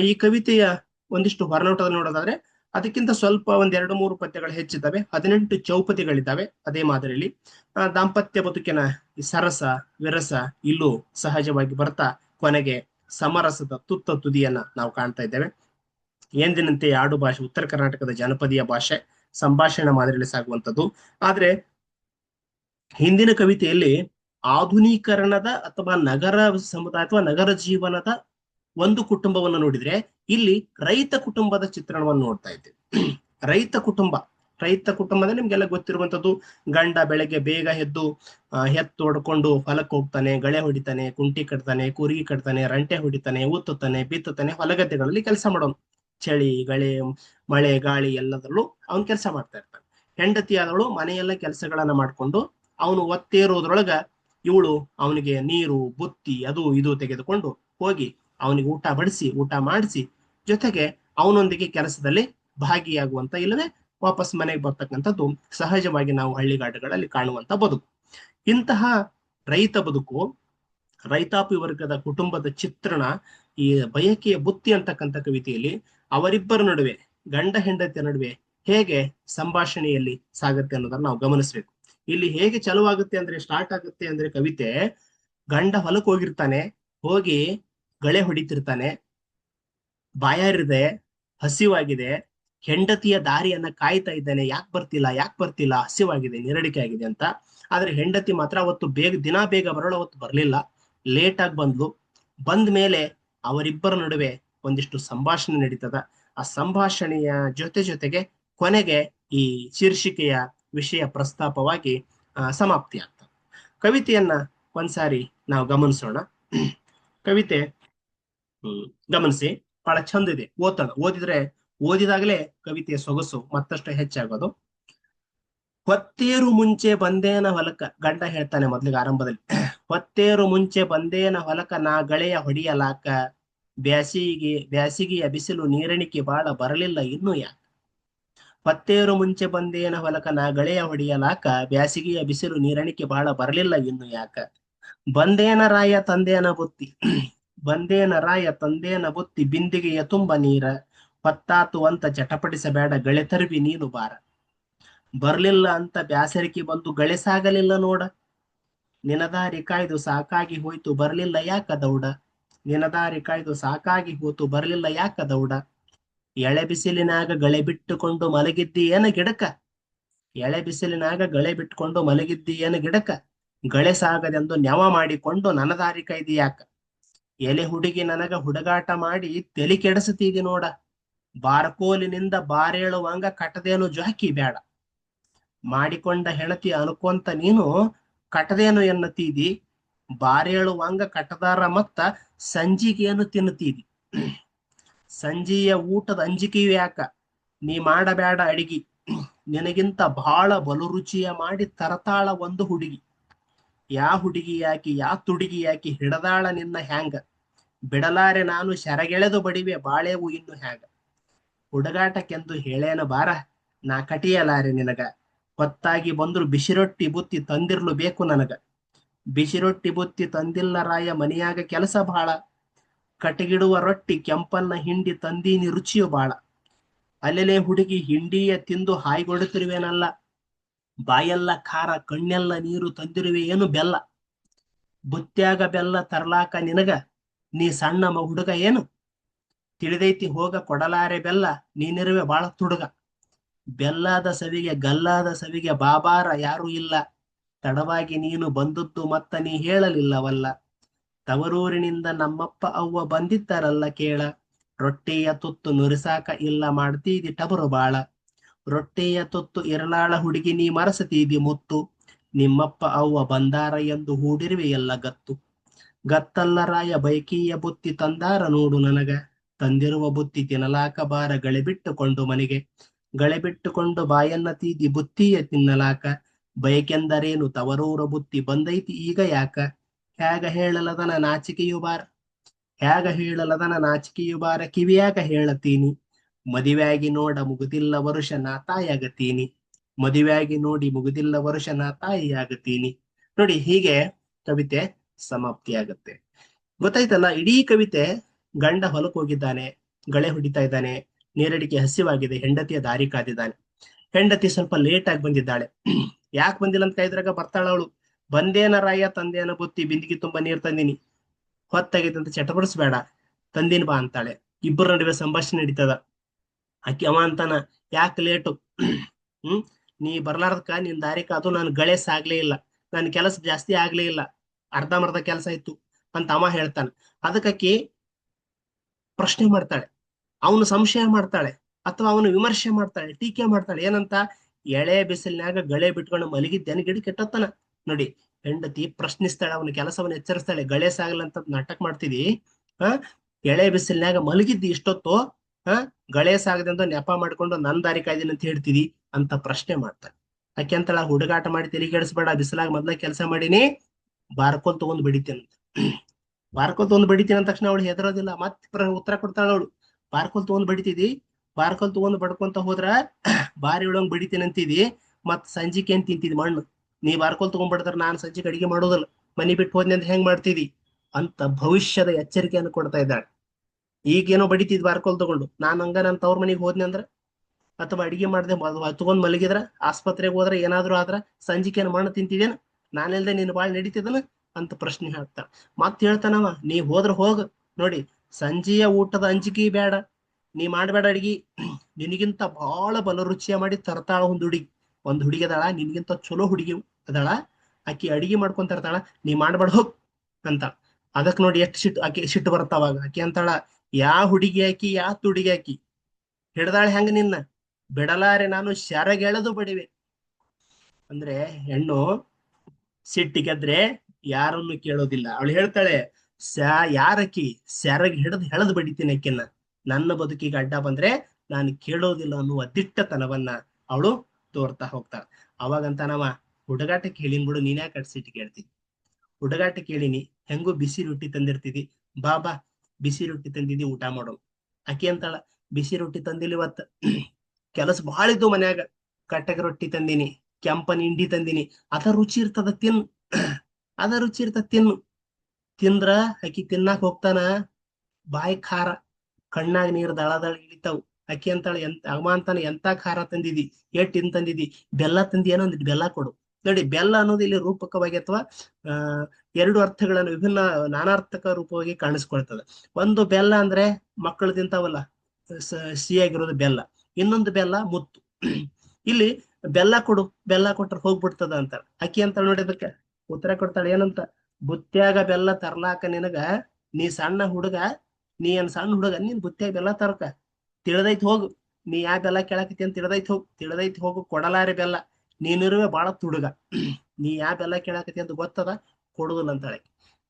ಈ ಕವಿತೆಯ ಒಂದಿಷ್ಟು ಹೊರನೋಟದಲ್ಲಿ ನೋಡೋದಾದ್ರೆ, ಅದಕ್ಕಿಂತ ಸ್ವಲ್ಪ ಒಂದೆರಡು ಮೂರು ಪದ್ಯಗಳು ಹೆಚ್ಚಿದ್ದಾವೆ, ಹದಿನೆಂಟು ಚೌಪತಿಗಳಿದ್ದಾವೆ ಅದೇ ಮಾದರಿಯಲ್ಲಿ. ದಾಂಪತ್ಯ ಬದುಕಿನ ಸರಸ, ವಿರಸ ಇಲ್ಲೂ ಸಹಜವಾಗಿ ಬರ್ತಾ ಕೊನೆಗೆ ಸಮರಸದ ತುತ್ತ ತುದಿಯನ್ನ ನಾವು ಕಾಣ್ತಾ ಇದ್ದೇವೆ. ಎಂದಿನಂತೆ ಆಡು ಭಾಷೆ ಉತ್ತರ ಕರ್ನಾಟಕದ ಜನಪದೀಯ ಭಾಷೆ, ಸಂಭಾಷಣೆ ಮಾದರಿಯಲ್ಲಿ ಸಾಗುವಂಥದ್ದು. ಆದ್ರೆ ಹಿಂದಿನ ಕವಿತೆಯಲ್ಲಿ ಆಧುನೀಕರಣದ ಅಥವಾ ನಗರ ಸಮುದಾಯ ಅಥವಾ ನಗರ ಜೀವನದ ಒಂದು ಕುಟುಂಬವನ್ನು ನೋಡಿದ್ರೆ ಇಲ್ಲಿ ರೈತ ಕುಟುಂಬದ ಚಿತ್ರಣವನ್ನು ನೋಡ್ತಾ ಇದ್ದೇವೆ. ರೈತ ಕುಟುಂಬ, ರೈತ ಕುಟುಂಬದ ನಿಮ್ಗೆಲ್ಲ ಗೊತ್ತಿರುವಂತದ್ದು ಗಂಡ ಬೆಳಗ್ಗೆ ಬೇಗ ಎದ್ದು ಹೊಡ್ಕೊಂಡು ಹೊಲಕ್ಕೆ ಹೋಗ್ತಾನೆ, ಗಳೆ ಹೊಡಿತಾನೆ, ಕುಂಟಿ ಕಟ್ತಾನೆ ಕೂರಿಗೆ ಕಟ್ತಾನೆ, ರಂಟೆ ಹೊಡಿತಾನೆ, ಊತ್ತುತ್ತಾನೆ, ಬಿತ್ತುತ್ತಾನೆ, ಹೊಲಗದ್ದೆಗಳಲ್ಲಿ ಕೆಲಸ ಮಾಡೋನು. ಚಳಿ, ಗಳೆ, ಮಳೆ, ಗಾಳಿ ಎಲ್ಲದರಲ್ಲೂ ಅವನ್ ಕೆಲಸ ಮಾಡ್ತಾ ಇರ್ತಾನೆ. ಹೆಂಡತಿ ಆದವಳು ಮನೆಯೆಲ್ಲ ಕೆಲಸಗಳನ್ನ ಮಾಡ್ಕೊಂಡು ಅವನು ಒತ್ತೇರೋದ್ರೊಳಗ ಇವಳು ಅವನಿಗೆ ನೀರು, ಬುತ್ತಿ ಅದು ಇದು ತೆಗೆದುಕೊಂಡು ಹೋಗಿ ಅವನಿಗೆ ಊಟ ಬಡಿಸಿ, ಊಟ ಮಾಡಿಸಿ, ಜೊತೆಗೆ ಅವನೊಂದಿಗೆ ಕೆಲಸದಲ್ಲಿ ಭಾಗಿಯಾಗುವಂತ ಇಲ್ಲವೇ ವಾಪಸ್ ಮನೆಗೆ ಬರ್ತಕ್ಕಂಥದ್ದು ಸಹಜವಾಗಿ ನಾವು ಹಳ್ಳಿಗಾಡುಗಳಲ್ಲಿ ಕಾಣುವಂತ ಬದುಕು. ಇಂತಹ ರೈತ ಬದುಕು, ರೈತಾಪಿ ವರ್ಗದ ಕುಟುಂಬದ ಚಿತ್ರಣ, ಈ ಬಯಕೆಯ ಬುತ್ತಿ ಅಂತಕ್ಕಂಥ ಕವಿತೆಯಲ್ಲಿ ಅವರಿಬ್ಬರ ನಡುವೆ, ಗಂಡ ಹೆಂಡತಿಯ ನಡುವೆ ಹೇಗೆ ಸಂಭಾಷಣೆಯಲ್ಲಿ ಸಾಗುತ್ತೆ ಅನ್ನೋದನ್ನ ನಾವು ಗಮನಿಸ್ಬೇಕು. ಇಲ್ಲಿ ಹೇಗೆ ಚಲುವಾಗುತ್ತೆ ಅಂದ್ರೆ ಸ್ಟಾರ್ಟ್ ಆಗುತ್ತೆ ಅಂದ್ರೆ ಕವಿತೆ, ಗಂಡ ಹೊಲಕ್ಕೆ ಹೋಗಿರ್ತಾನೆ, ಹೋಗಿ ಗಳೆ ಹೊಡಿತಿರ್ತಾನೆ, ಬಾಯಾರಿದೆ, ಹಸಿವಾಗಿದೆ, ಹೆಂಡತಿಯ ದಾರಿಯನ್ನ ಕಾಯ್ತಾ ಇದ್ದಾನೆ, ಯಾಕೆ ಬರ್ತಿಲ್ಲ ಯಾಕೆ ಬರ್ತಿಲ್ಲ, ಹಸಿವಾಗಿದೆ, ನೆರಡಿಕೆ ಆಗಿದೆ ಅಂತ. ಆದ್ರೆ ಹೆಂಡತಿ ಮಾತ್ರ ಅವತ್ತು ಬೇಗ, ದಿನ ಬೇಗ ಬರೋಳು ಅವತ್ತು ಬರ್ಲಿಲ್ಲ. ಲೇಟ್ ಆಗಿ ಬಂದ್ಲು. ಬಂದ ಮೇಲೆ ಅವರಿಬ್ಬರ ನಡುವೆ ಒಂದಿಷ್ಟು ಸಂಭಾಷಣೆ ನಡೀತದ. ಆ ಸಂಭಾಷಣೆಯ ಜೊತೆ ಜೊತೆಗೆ ಕೊನೆಗೆ ಈ ಶೀರ್ಷಿಕೆಯ ವಿಷಯ ಪ್ರಸ್ತಾಪವಾಗಿ ಸಮಾಪ್ತಿ ಆಗ್ತದೆ ಕವಿತೆಯನ್ನ ಒಂದ್ಸಾರಿ ನಾವು ಗಮನಿಸೋಣ. ಕವಿತೆ ಗಮನಿಸಿ. ಬಹಳ ಚಂದ ಇದೆ. ಓದೋಣ ಓದಿದ್ರೆ, ಓದಿದಾಗಲೇ ಕವಿತೆಯ ಸೊಗಸು ಮತ್ತಷ್ಟು ಹೆಚ್ಚಾಗೋದು. ಹೊತ್ತೇರು ಮುಂಚೆ ಬಂದೇನ ಹೊಲಕ, ಗಂಡ ಹೇಳ್ತಾನೆ ಮೊದ್ಲಿಗೆ ಆರಂಭದಲ್ಲಿ. ಹೊತ್ತೇರು ಮುಂಚೆ ಬಂದೇನ ಹೊಲಕ, ನಾ ಗಳೆಯ ಹೊಡಿಯಲಾಕ. ಬ್ಯಾಸಿಗೆ, ಬ್ಯಾಸಿಗೆಯ ಬಿಸಿಲು ನೀರಣಿಕೆ ಬಾಳ ಬರಲಿಲ್ಲ ಇನ್ನೂ ಯಾಕ? ಹೊತ್ತೇರು ಮುಂಚೆ ಬಂದೇನ ಹೊಲಕ ನಾ ಗಳೆಯ ಹೊಡಿಯಲಾಕ, ಬ್ಯಾಸಿಗೆಯ ಬಿಸಿಲು ನೀರಣಿಕೆ ಬಹಳ ಬರಲಿಲ್ಲ ಇನ್ನು ಯಾಕ? ಬಂದೇನ ರಾಯ ತಂದೇನ ಬುತ್ತಿ, ಬಂದೇನ ರಾಯ ತಂದೇನ ಬುತ್ತಿ, ಬಿಂದಿಗೆಯ ತುಂಬ ನೀರ, ಪತ್ತಾತು ಅಂತ ಚಟಪಡಿಸಬೇಡ ಗಳೆ ತರುವಿ ನೀನು ಬಾರ. ಬರ್ಲಿಲ್ಲ ಅಂತ ಬ್ಯಾಸರಿಕೆ ಬಂದು ಗಳೆ ಸಾಗಲಿಲ್ಲ ನೋಡ. ನಿನದಾರಿ ಕಾಯ್ದು ಸಾಕಾಗಿ ಹೋಯ್ತು ಬರ್ಲಿಲ್ಲ ಯಾಕ ದೌಡ? ನಿನದಾರಿ ಕಾಯ್ದು ಸಾಕಾಗಿ ಹೋತು ಬರ್ಲಿಲ್ಲ ಯಾಕ ದೌಡ? ಎಳೆ ಬಿಸಿಲಿನಾಗ ಗಳೆ ಬಿಟ್ಟುಕೊಂಡು ಮಲಗಿದ್ದಿ ಏನ ಗಿಡಕ ಎಳೆ ಬಿಸಿಲಿನಾಗ ಗಳೆ ಬಿಟ್ಕೊಂಡು ಮಲಗಿದ್ದಿ ಏನ ಗಿಡಕ ಗಳೆ ಸಾಗದೆಂದು ನೆವ ಮಾಡಿಕೊಂಡು ನನದಾರಿ ಕೈದಿಯಾಕ ಎಲೆ ಹುಡುಗಿ ನನಗ ಹುಡುಗಾಟ ಮಾಡಿ ತೆಲಿ ಕೆಡಿಸುತ್ತೀದಿ ನೋಡ. ಬಾರಕೋಲಿನಿಂದ ಬಾರೇಳುವಂಗ ಕಟ್ಟದೇನು ಜಾಕಿ ಬೇಡ ಮಾಡಿಕೊಂಡ ಹೆಣತಿ ಅನ್ಕೊಂತ ನೀನು ಕಟ್ಟದೇನು ಎನ್ನುತ್ತೀದಿ ಬಾರೇಳುವಂಗ ಕಟ್ಟದಾರ ಮತ್ತ ಸಂಜಿಗೆಯನ್ನು ತಿನ್ನುತ್ತೀದಿ? ಸಂಜೆಯ ಊಟದ ಅಂಜಿಕೆಯು ಯಾಕ? ನೀ ಮಾಡಬೇಡ ಅಡಿಗಿ. ನಿನಗಿಂತ ಬಹಳ ಬಲು ರುಚಿಯ ಮಾಡಿ ತರತಾಳ ಒಂದು ಹುಡುಗಿ. ಯಾ ಹುಡುಗಿ ಯಾಕಿ, ಯಾ ತುಡುಗಿ ಯಾಕಿ ಹಿಡದಾಳ ನಿನ್ನ ಹ್ಯಾಂಗ? ಬಿಡಲಾರೆ ನಾನು ಶರಗೆಳೆದು ಬಡಿವೆ, ಬಾಳೆವು ಇನ್ನು ಹ್ಯಾಂಗ? ಹುಡುಗಾಟಕ್ಕೆಂದು ಹೇಳೇನ ಬಾರ? ನಾ ಕಟಿಯಲಾರೆ ನಿನಗ. ಹೊತ್ತಾಗಿ ಬಂದ್ರು ಬಿಸಿರೊಟ್ಟಿ ಬುತ್ತಿ ತಂದಿರ್ಲು ಬೇಕು ನನಗ. ಬಿಸಿರೊಟ್ಟಿ ಬುತ್ತಿ ತಂದಿಲ್ಲ ರಾಯ ಮನೆಯಾಗ ಕೆಲಸ ಬಹಳ ಕಟಗಿಡುವ ರೊಟ್ಟಿ ಕೆಂಪನ್ನ ಹಿಂಡಿ ತಂದೀನಿ ರುಚಿಯು ಬಾಳ. ಅಲ್ಲೆಲೆ ಹುಡುಗಿ ಹಿಂಡಿಯ ತಿಂದು ಹಾಯ್ಗೊಡುತ್ತಿರುವೇನಲ್ಲ ಬಾಯೆಲ್ಲ ಖಾರ, ಕಣ್ಣೆಲ್ಲ ನೀರು ತಂದಿರುವೆ ಏನು ಬೆಲ್ಲ? ಬುತ್ತ್ಯಾಗ ಬೆಲ್ಲ ತರ್ಲಾಕ ನಿನಗ, ನೀ ಸಣ್ಣ ಮ ಹುಡುಗ ಏನು? ತಿಳಿದೈತಿ ಹೋಗ ಕೊಡಲಾರೆ ಬೆಲ್ಲ, ನೀನಿರುವೆ ಬಾಳ ತುಡುಗ. ಬೆಲ್ಲಾದ ಸವಿಗೆ ಗಲ್ಲಾದ ಸವಿಗೆ ಬಾಬಾರ ಯಾರು ಇಲ್ಲ. ತಡವಾಗಿ ನೀನು ಬಂದದ್ದು ಮತ್ತ ನೀ ಹೇಳಲಿಲ್ಲವಲ್ಲ. ತವರೂರಿನಿಂದ ನಮ್ಮಪ್ಪ ಅವ್ವ ಬಂದಿದ್ದಾರಲ್ಲ ಕೇಳ. ರೊಟ್ಟಿಯ ತುತ್ತು ನುರಿಸಾಕ ಇಲ್ಲ ಮಾಡ್ತೀದಿ ಟಬರು ಬಾಳ. ರೊಟ್ಟಿಯ ತುತ್ತು ಇರಲಾಳ ಹುಡುಗಿ ನೀ ಮರಸತೀದಿ ಮುತ್ತು. ನಿಮ್ಮಪ್ಪ ಅವ್ವ ಬಂದಾರ ಎಂದು ಹೂಡಿರುವೆ ಎಲ್ಲ ಗತ್ತು ಗತ್ತಲ್ಲರಾಯ ಬೈಕಿಯ ಬುತ್ತಿ ತಂದಾರ ನೋಡು ನನಗ. ತಂದಿರುವ ಬುತ್ತಿ ತಿನ್ನಲಾಕ ಬಾರ ಗಳಿಬಿಟ್ಟುಕೊಂಡು ಮನೆಗೆ. ಗಳಿಬಿಟ್ಟುಕೊಂಡು ಬಾಯನ್ನ ತೀದಿ ಬುತ್ತಿಯ ತಿನ್ನಲಾಕ. ಬಯಕೆಂದರೇನು ತವರೂರ ಬುತ್ತಿ ಬಂದೈತಿ ಈಗ ಯಾಕ? ಹೇಗ ಹೇಳಲದನ ನಾಚಿಕೆಯು ಬಾರ? ಹೇಗ ಹೇಳಲದನ ನಾಚಿಕೆಯು ಬಾರ? ಕಿವಿಯಾಗ ಹೇಳತೀನಿ. ಮದುವೆಯಾಗಿ ನೋಡ ಮುಗುದಿಲ್ಲ ವರುಷ ನಾ ತಾಯಿಯಾಗತೀನಿ ಮದುವೆಯಾಗಿ ನೋಡಿ ಮುಗುದಿಲ್ಲ ವರುಷ ನಾ ತಾಯಿಯಾಗತೀನಿ. ನೋಡಿ ಹೀಗೆ ಕವಿತೆ ಸಮಾಪ್ತಿಯಾಗುತ್ತೆ. ಗೊತ್ತಾಯ್ತಲ್ಲ? ಇಡೀ ಕವಿತೆ ಗಂಡ ಹೊಲಕ್ ಹೋಗಿದ್ದಾನೆ, ಗಳೆ ಹೊಡಿತಾ ಇದ್ದಾನೆ, ನೇರಡಿಕೆ ಹಸಿವಾಗಿದೆ, ಹೆಂಡತಿಯ ದಾರಿ ಕಾದಿದ್ದಾನೆ. ಹೆಂಡತಿ ಸ್ವಲ್ಪ ಲೇಟ್ ಆಗಿ ಬಂದಿದ್ದಾಳೆ. ಯಾಕೆ ಬಂದಿಲ್ಲ ಅಂತ ಕಾಯ್ದ್ರಾಗ ಬರ್ತಾಳ ಅವಳು? ಬಂದೇನ ರಾಯ, ತಂದೇನ ಬುತ್ತಿ, ಬಿಂದಿಗೆ ತುಂಬಾ ನೀರ್ ತಂದಿನಿ. ಹೊತ್ತಾಗೈತೆ ಅಂತ ಚಟಪಡಿಸ್ಬೇಡ. ತಂದಿನ ಬಾ ಅಂತಾಳೆ. ಇಬ್ಬರ ನಡುವೆ ಸಂಭಾಷಣೆ ನಡೀತದ. ಆಕಿ ಅವ ಅಂತಾನ, ಯಾಕೆ ಲೇಟು? ಹ್ಮ್? ನೀ ಬರ್ಲಾರ್ದಕ್ಕ ನಿನ್ ದಾರಿ ಕಾದು ನಾನು ಗಳೆ ಸಾಗ್ಲೇ ಇಲ್ಲ. ನನ್ ಕೆಲಸ ಜಾಸ್ತಿ ಆಗ್ಲೇ ಇಲ್ಲ. ಅರ್ಧಂಬರ್ಧ ಕೆಲಸ ಇತ್ತು. ಅಂತ ಅಮ್ಮ ಹೇಳ್ತಾನ. ಅದಕ್ಕಾಕಿ ಪ್ರಶ್ನೆ ಮಾಡ್ತಾಳೆ. ಅವನು ಸಂಶಯ ಮಾಡ್ತಾಳೆ. ಅಥವಾ ಅವನು ವಿಮರ್ಶೆ ಮಾಡ್ತಾಳೆ, ಟೀಕೆ ಮಾಡ್ತಾಳೆ. ಏನಂತ? ಎಳೆ ಬಿಸಿಲಿನಾಗ ಗಳೆ ಬಿಟ್ಕೊಂಡು ಮಲಗಿದ್ದೇನೆ, ಗಿಡ ಕೆಟ್ಟತ್ತನ. ನೋಡಿ, ಹೆಂಡತಿ ಪ್ರಶ್ನಿಸ್ತಾಳೆ, ಅವನ ಕೆಲಸವನ್ನ ಎಚ್ಚರಿಸ್ತಾಳೆ. ಗಳೆ ಸಾಗಲಂತ ನಾಟಕ ಮಾಡ್ತಿದಿ, ಹ? ಎಳೆ ಬಿಸಿಲಿನಾಗ ಮಲಗಿದ್ದಿ ಇಷ್ಟೊತ್ತು, ಹ? ಗಳೆ ಸಾಗದಂತ ನೆಪ ಮಾಡ್ಕೊಂಡು ನನ್ ದಾರಿ ಕಾಯ್ದಿನ ಅಂತ ಹೇಳ್ತಿದಿ ಅಂತ ಪ್ರಶ್ನೆ ಮಾಡ್ತಾಳೆ. ಯಾಕೆಂತಳ ಹುಡುಗಾಟ ಮಾಡಿ ತೆಲಿಗೆಡಿಸ್ಬೇಡ ಬಿಸಿಲಾಗ ಮೊದ್ಲ ಕೆಲಸ ಮಾಡೀನಿ ಬಾರ್ಕೊಂಡ್ ತಗೊಂಡ್ ಬಿಡಿತೇನೆ ಬಾರ್ಕೊಂಡ್ ತಗೊಂಡ್ ಬಿಡಿತೀನಿ ಅಂದ ತಕ್ಷಣ ಅವಳು ಹೆದರೋದಿಲ್ಲ. ಮತ್ತೆ ಉತ್ತರ ಕೊಡ್ತಾಳ ಅವಳು. ಬಾರ್ಕೊಂಡ್ ತಗೊಂಡ್ ಬಡಿತಿದಿ? ಬಾರ್ಕೊಂಡ್ ತಗೊಂಡ್ ಬಡ್ಕೊಂತ ಹೋದ್ರ, ಬಾರಿ ಒಳಗ್ ಬಡಿತೀನಿ ಅಂತಿದಿ ಮತ್ ಸಂಜಿಕೆ ಏನ್ ತಿಂತಿದಿ ಮಣ್ಣು? ನೀ ಬಾರ್ಕೊಂಡ್ ತಗೊಂಡ್ಬಿಡ್ತಾರ ನಾನು ಸಂಜಿಗೆ ಅಡಿಗೆ ಮಾಡೋದಿಲ್ಲ. ಮನಿ ಬಿಟ್ಟು ಹೋದ್ನಿ ಅಂತ ಹೆಂಗ್ ಮಾಡ್ತಿದಿ ಅಂತ ಭವಿಷ್ಯದ ಎಚ್ಚರಿಕೆಯನ್ನು ಕೊಡ್ತಾ ಇದ್ದಾಳೆ. ಈಗೇನೋ ಬಡಿತಿದ್ ಬಾರ್ಕೊಲ್ ತಗೊಂಡು. ನಾನ್ ಹಂಗ ನನ್ ತವ್ರ ಮನಿಗ್ ಹೋದ್ನಿ ಅಂದ್ರ? ಅಥವಾ ಅಡಿಗೆ ಮಾಡ್ದೆ ತಗೊಂಡ್ ಮಲಗಿದ್ರ? ಆಸ್ಪತ್ರೆಗೆ ಹೋದ್ರ ಏನಾದ್ರು ಆದ್ರ? ಸಂಜಿಕೆನ ಮಣ್ಣು ತಿಂತಿದೇನ ನಾನಿಲ್ದೆ ನೀನ್ ಬಾಳ್ ನಡೀತಿದನ ಅಂತ ಪ್ರಶ್ನೆ ಹಾಕ್ತಾಳ ಮತ್ ಹೇಳ್ತಾನವ, ನೀ ಹೋದ್ರ ಹೋಗ. ನೋಡಿ, ಸಂಜೆಯ ಊಟದ ಅಂಜಿಕೆ ಬೇಡ. ನೀ ಮಾಡ್ಬೇಡ ಅಡಿಗೆ. ನಿನಗಿಂತ ಬಹಳ ಬಲರುಚಿಯ ಮಾಡಿ ತರ್ತಾಳ ಒಂದ್ ಹುಡುಗಿ. ಒಂದ್ ಹುಡುಗಿದಾಳ, ನಿನ್ಗಿಂತ ಚಲೋ ಹುಡುಗಿ ಅದಾಳ? ಆಕಿ ಅಡಿಗೆ ಮಾಡ್ಕೊಂತ ಇರ್ತಾಳ, ನೀ ಮಾಡ್ಬೇಡ, ಹೋಗ್ ಅಂತ ಅದಕ್ ನೋಡಿ ಎಷ್ಟ್ ಸಿಟ್ಟು, ಆಕಿ ಸಿಟ್ಟು ಬರ್ತಾವಾಗ ಆಕಿ ಅಂತಾಳ, ಯಾ ಹುಡುಗಿ ಆಕಿ, ಯಾ ತುಡಿಗೆ ಆಕಿ? ಹಿಡ್ದಾಳ ಹೆಂಗ ನಿನ್ನ? ಬಿಡಲಾರೆ ನಾನು ಶರಗೆಳೆದು ಬಡಿವೆ. ಅಂದ್ರೆ ಹೆಣ್ಣು ಸಿಟ್ಟಿಗೆದ್ರೆ ಯಾರನ್ನು ಕೇಳೋದಿಲ್ಲ. ಅವಳು ಹೇಳ್ತಾಳೆ ಸ್ಯಾ ಯಾರಕ್ಕಿ? ಸ್ಯಾರಗ್ ಹಿಡಿದು ಹೆಳದ್ ಬಡಿತೀನಿ ಅಕ್ಕಿನ ನನ್ನ ಬದುಕಿಗೆ ಅಡ್ಡ ಬಂದ್ರೆ ನಾನು ಕೇಳೋದಿಲ್ಲ ಅನ್ನುವ ದಿಟ್ಟತನವನ್ನ ಅವಳು ತೋರ್ತಾ ಹೋಗ್ತಾಳ. ಅವಾಗಂತ ನಾವ ಹುಡುಗಾಟ ಕೇಳಿನ್ ಬಿಡು ನೀನ್ಯಾ ಕಟ್ಸಿಟ್ಟು ಕೇಳ್ತಿ? ಹುಡುಗಾಟ ಕೇಳಿನಿ ಹೆಂಗೋ ಬಿಸಿ ರೊಟ್ಟಿ ತಂದಿರ್ತಿದಿ. ಬಾ ಬಾ, ಬಿಸಿ ರೊಟ್ಟಿ ತಂದಿದಿ, ಊಟ ಮಾಡೋ ಆಕಿ ಅಂತಾಳ, ಬಿಸಿ ರೊಟ್ಟಿ ತಂದಿಲ್ಲ ಇವತ್ತ. ಕೆಲಸ ಬಾಳ ಇದ್ದು ಮನ್ಯಾಗ. ಕಟ್ಟಕ ರೊಟ್ಟಿ ತಂದಿನಿ, ಕೆಂಪನ ಇಂಡಿ ತಂದಿನಿ. ಅದ ರುಚಿ ಇರ್ತದ, ತಿನ್. ಅದ ರುಚಿ ಇರ್ತದ ತಿನ್ನು ತಿಂದ್ರ ಅಕ್ಕಿ ತಿನ್ನಾಕ ಹೋಗ್ತಾನ, ಬಾಯಿ ಖಾರ. ಕಣ್ಣಾಗ ನೀರ್ ದಳ ದಳ ಇಳಿತಾವ್. ಅಕ್ಕಿ ಅಂತಾಳ, ಎಂತ, ಅವ ಅಂತಾನ ಎಂತ ಖಾರ ತಂದಿದಿ? ಎಟ್ ಇನ್ ತಂದಿದಿ? ಬೆಲ್ಲ ತಂದಿ, ಏನೋ ಬೆಲ್ಲ ಕೊಡು. ನೋಡಿ, ಬೆಲ್ಲ ಅನ್ನೋದು ಇಲ್ಲಿ ರೂಪಕವಾಗಿ ಅಥವಾ ಎರಡು ಅರ್ಥಗಳನ್ನು ವಿಭಿನ್ನ ನಾನಾರ್ಥಕ ರೂಪವಾಗಿ ಕಾಣಿಸ್ಕೊಳ್ತದೆ. ಒಂದು ಬೆಲ್ಲ ಅಂದ್ರೆ ಮಕ್ಕಳು ತಿಂತಾವಲ್ಲ ಸಿಹಿಯಾಗಿರೋದು ಬೆಲ್ಲ. ಇನ್ನೊಂದು ಬೆಲ್ಲ ಮುತ್ತು. ಇಲ್ಲಿ ಬೆಲ್ಲ ಕೊಡು, ಬೆಲ್ಲ ಕೊಟ್ರೆ ಹೋಗ್ಬಿಡ್ತದ ಅಂತ. ಅಕ್ಕಿ ಅಂತ ನೋಡಿದಕ್ಕೆ ಉತ್ತರ ಕೊಡ್ತಾಳೆ, ಏನಂತ? ಬುತ್ತಿಯಾಗ ಬೆಲ್ಲ ತರ್ಲಾಕ ನಿನಗ, ನೀ ಸಣ್ಣ ಹುಡುಗ, ನೀ ಏನ್ ಸಣ್ಣ ಹುಡುಗ, ನೀನ್ ಬುತ್ತಿಯಾಗ ಬೆಲ್ಲ ತರಕ. ತಿಳಿದೈತ್ ಹೋಗು. ನೀ ಯಾ ಬೆಲ್ಲ ಕೇಳಕತಿ ಅಂತ ತಿಳಿದೈತ್ ಹೋಗು. ತಿಳಿದೈತ್ ಹೋಗು, ಕೊಡಲಾರಿ ಬೆಲ್ಲ. ನೀನಿರುವೆ ಬಾಳ ತುಡುಗ. ನೀ ಯಾ ಬೆಲ್ಲ ಕೇಳಕತಿ ಅಂತ ಗೊತ್ತದ? ಕೊಡುದಿಲ್ಲ ಅಂತಾಳೆ.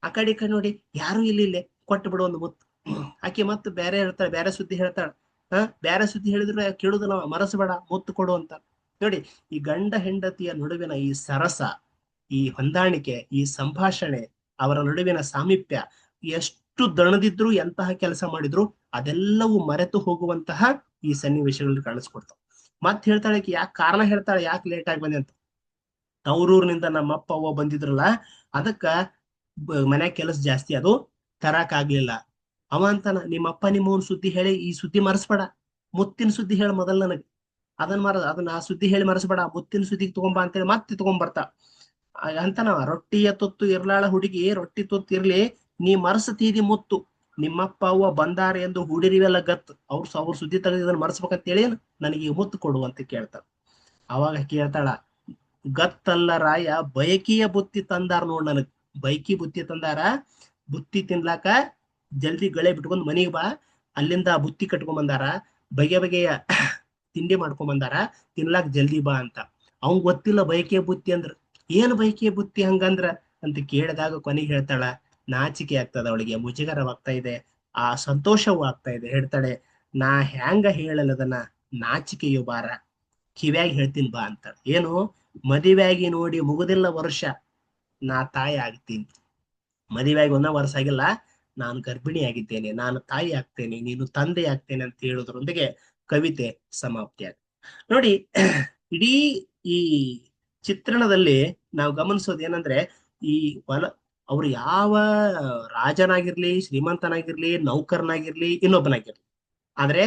ಆ ಕಡೆ ಕಡೆ ನೋಡಿ, ಯಾರು ಇಲ್ಲಿ ಇಲ್ಲೇ. ಕೊಟ್ಟು ಬಿಡು ಒಂದು ಮುತ್ತು. ಆಕೆ ಮತ್ತೆ ಬೇರೆ ಹೇಳ್ತಾಳೆ, ಬೇರೆ ಸುದ್ದಿ ಹೇಳ್ತಾಳ. ಹ? ಬೇರೆ ಸುದ್ದಿ ಹೇಳಿದ್ರೆ ಕೇಳುದಿಲ್ಲ ಮರಸಬೇಡ ಮುತ್ತು ಕೊಡು ಅಂತ. ನೋಡಿ, ಈ ಗಂಡ ಹೆಂಡತಿಯ ನಡುವಿನ ಈ ಸರಸ, ಈ ಹೊಂದಾಣಿಕೆ, ಈ ಸಂಭಾಷಣೆ, ಅವರ ನಡುವಿನ ಸಾಮೀಪ್ಯ, ಎಷ್ಟು ದಣದಿದ್ರು ಎಂತಹ ಕೆಲಸ ಮಾಡಿದ್ರು, ಅದೆಲ್ಲವೂ ಮರೆತು ಹೋಗುವಂತಹ ಈ ಸನ್ನಿವೇಶಗಳಲ್ಲಿ ಕಾಣಿಸ್ಕೊಡ್ತಾವ. ಮತ್ ಹೇಳ್ತಾಳೆ ಯಾಕೆ ಕಾರಣ ಹೇಳ್ತಾಳೆ, ಯಾಕೆ ಲೇಟ್ ಆಗಿ ಬಂದೆ ಅಂತ. ಅವ್ರೂರ್ನಿಂದ ನಮ್ಮ ಅಪ್ಪ, ಅವ್ವ ಬಂದಿದ್ರಲ್ಲ, ಅದಕ್ಕ ಮನ್ಯಾಗ ಕೆಲಸ ಜಾಸ್ತಿ, ಅದು ತರಾಕ್ ಆಗ್ಲಿಲ್ಲ. ಅವ ಅಂತಾನ ನಿಮ್ಮ ಅಪ್ಪ ಸುದ್ದಿ ಹೇಳಿ, ಈ ಸುದ್ದಿ ಮರೆಸ್ಬೇಡ. ಮುತ್ತಿನ ಸುದ್ದಿ ಹೇಳ ಮೊದಲ್ ನನಗೆ. ಅದನ್ ಮರ, ಅದನ್ನ ಆ ಸುದ್ದಿ ಹೇಳಿ ಮರೆಸ್ಬೇಡ. ಮುತ್ತಿನ ಸುದ್ದಿಗೆ ತಗೊಂಬ ಅಂತೇಳಿ ಮತ್ತೆ ತಗೊಂಬರ್ತಾ. ಅಂತನ ರೊಟ್ಟಿಯ ತುತ್ತು ಇರ್ಲಾಳ ಹುಡುಗಿ, ರೊಟ್ಟಿ ತೊತ್ತು ಇರ್ಲಿ, ನೀ ಮರಸತೀದಿ ಮುತ್ತು. ನಿಮ್ಮಪ್ಪ ಅವ್ವ ಬಂದಾರೆ ಎಂದು ಹುಡಿರಿವೆಲ್ಲ ಗತ್, ಅವ್ರು ಅವ್ರ ಸುದ್ದಿ ತೆಗೆದ ಮರ್ಸ್ಬೇಕಂತ ಹೇಳಿ ನನಗೆ ಮುತ್ತು ಕೊಡು ಅಂತ ಕೇಳ್ತಾರ. ಅವಾಗ ಕೇಳ್ತಾಳ, ಗತ್ತಲ್ಲ ರಾಯ, ಬಯಕಿಯ ಬುತ್ತಿ ತಂದಾರ ನೋಡ್ ನನಗ್. ಬೈಕಿ ಬುತ್ತಿ ತಂದಾರ, ಬುತ್ತಿ ತಿನ್ಲಾಕ ಜಲ್ದಿ ಗಳೆ ಬಿಟ್ಕೊಂಡ್ ಮನಿಗ್ ಬಾ, ಅಲ್ಲಿಂದ ಬುತ್ತಿ ಕಟ್ಕೊಂಡ್ ಬಂದಾರ, ಬಗೆ ಬಗೆಯ ತಿಂಡಿ ಮಾಡ್ಕೊಂಡ್ ಬಂದಾರ, ತಿನ್ಲಾಕ್ ಜಲ್ದಿ ಬಾ ಅಂತ. ಅವಂಗ್ ಗೊತ್ತಿಲ್ಲ ಬಯಕೆ ಬುತ್ತಿ ಅಂದ್ರ. ಏನ್ ಬಯಕೆ ಬುತ್ತಿ ಹಂಗಂದ್ರ ಅಂತ ಕೇಳಿದಾಗ ಕೊನೆಗೆ ಹೇಳ್ತಾಳ ನಾಚಿಕೆ ಆಗ್ತದ ಅವಳಿಗೆ ಮುಜುಗರವಾಗ್ತಾ ಇದೆ ಆ ಸಂತೋಷವೂ ಆಗ್ತಾ ಇದೆ ಹೇಳ್ತಾಳೆ, ನಾ ಹ್ಯಾಂಗ ಹೇಳಲ್ಲದನ್ನ ನಾಚಿಕೆಯು ಬಾರ, ಕಿವ್ಯಾಗಿ ಹೇಳ್ತೀನಿ ಬಾ ಅಂತ ಏನು? ಮದುವೆಯಾಗಿ ನೋಡಿ ಮುಗುದಿಲ್ಲ ವರ್ಷ, ನಾ ತಾಯಿ ಆಗ್ತೀನಿ. ಮದುವೆಯಾಗಿ ಒಂದ ವರ್ಷ ಆಗಿಲ್ಲ, ನಾನು ಗರ್ಭಿಣಿ ಆಗಿದ್ದೇನೆ, ನಾನು ತಾಯಿ ಆಗ್ತೇನೆ, ನೀನು ತಂದೆ ಆಗ್ತೇನೆ ಅಂತ ಹೇಳೋದ್ರೊಂದಿಗೆ ಕವಿತೆ ಸಮಾಪ್ತಿ ಆಗ ನೋಡಿ, ಇಡೀ ಈ ಚಿತ್ರಣದಲ್ಲಿ ನಾವು ಗಮನಿಸೋದು ಏನಂದ್ರೆ ಈ ಹೊಲ ಅವ್ರು ಯಾವ ರಾಜನಾಗಿರ್ಲಿ, ಶ್ರೀಮಂತನಾಗಿರ್ಲಿ, ನೌಕರನಾಗಿರ್ಲಿ, ಇನ್ನೊಬ್ಬನಾಗಿರ್ಲಿ. ಆದ್ರೆ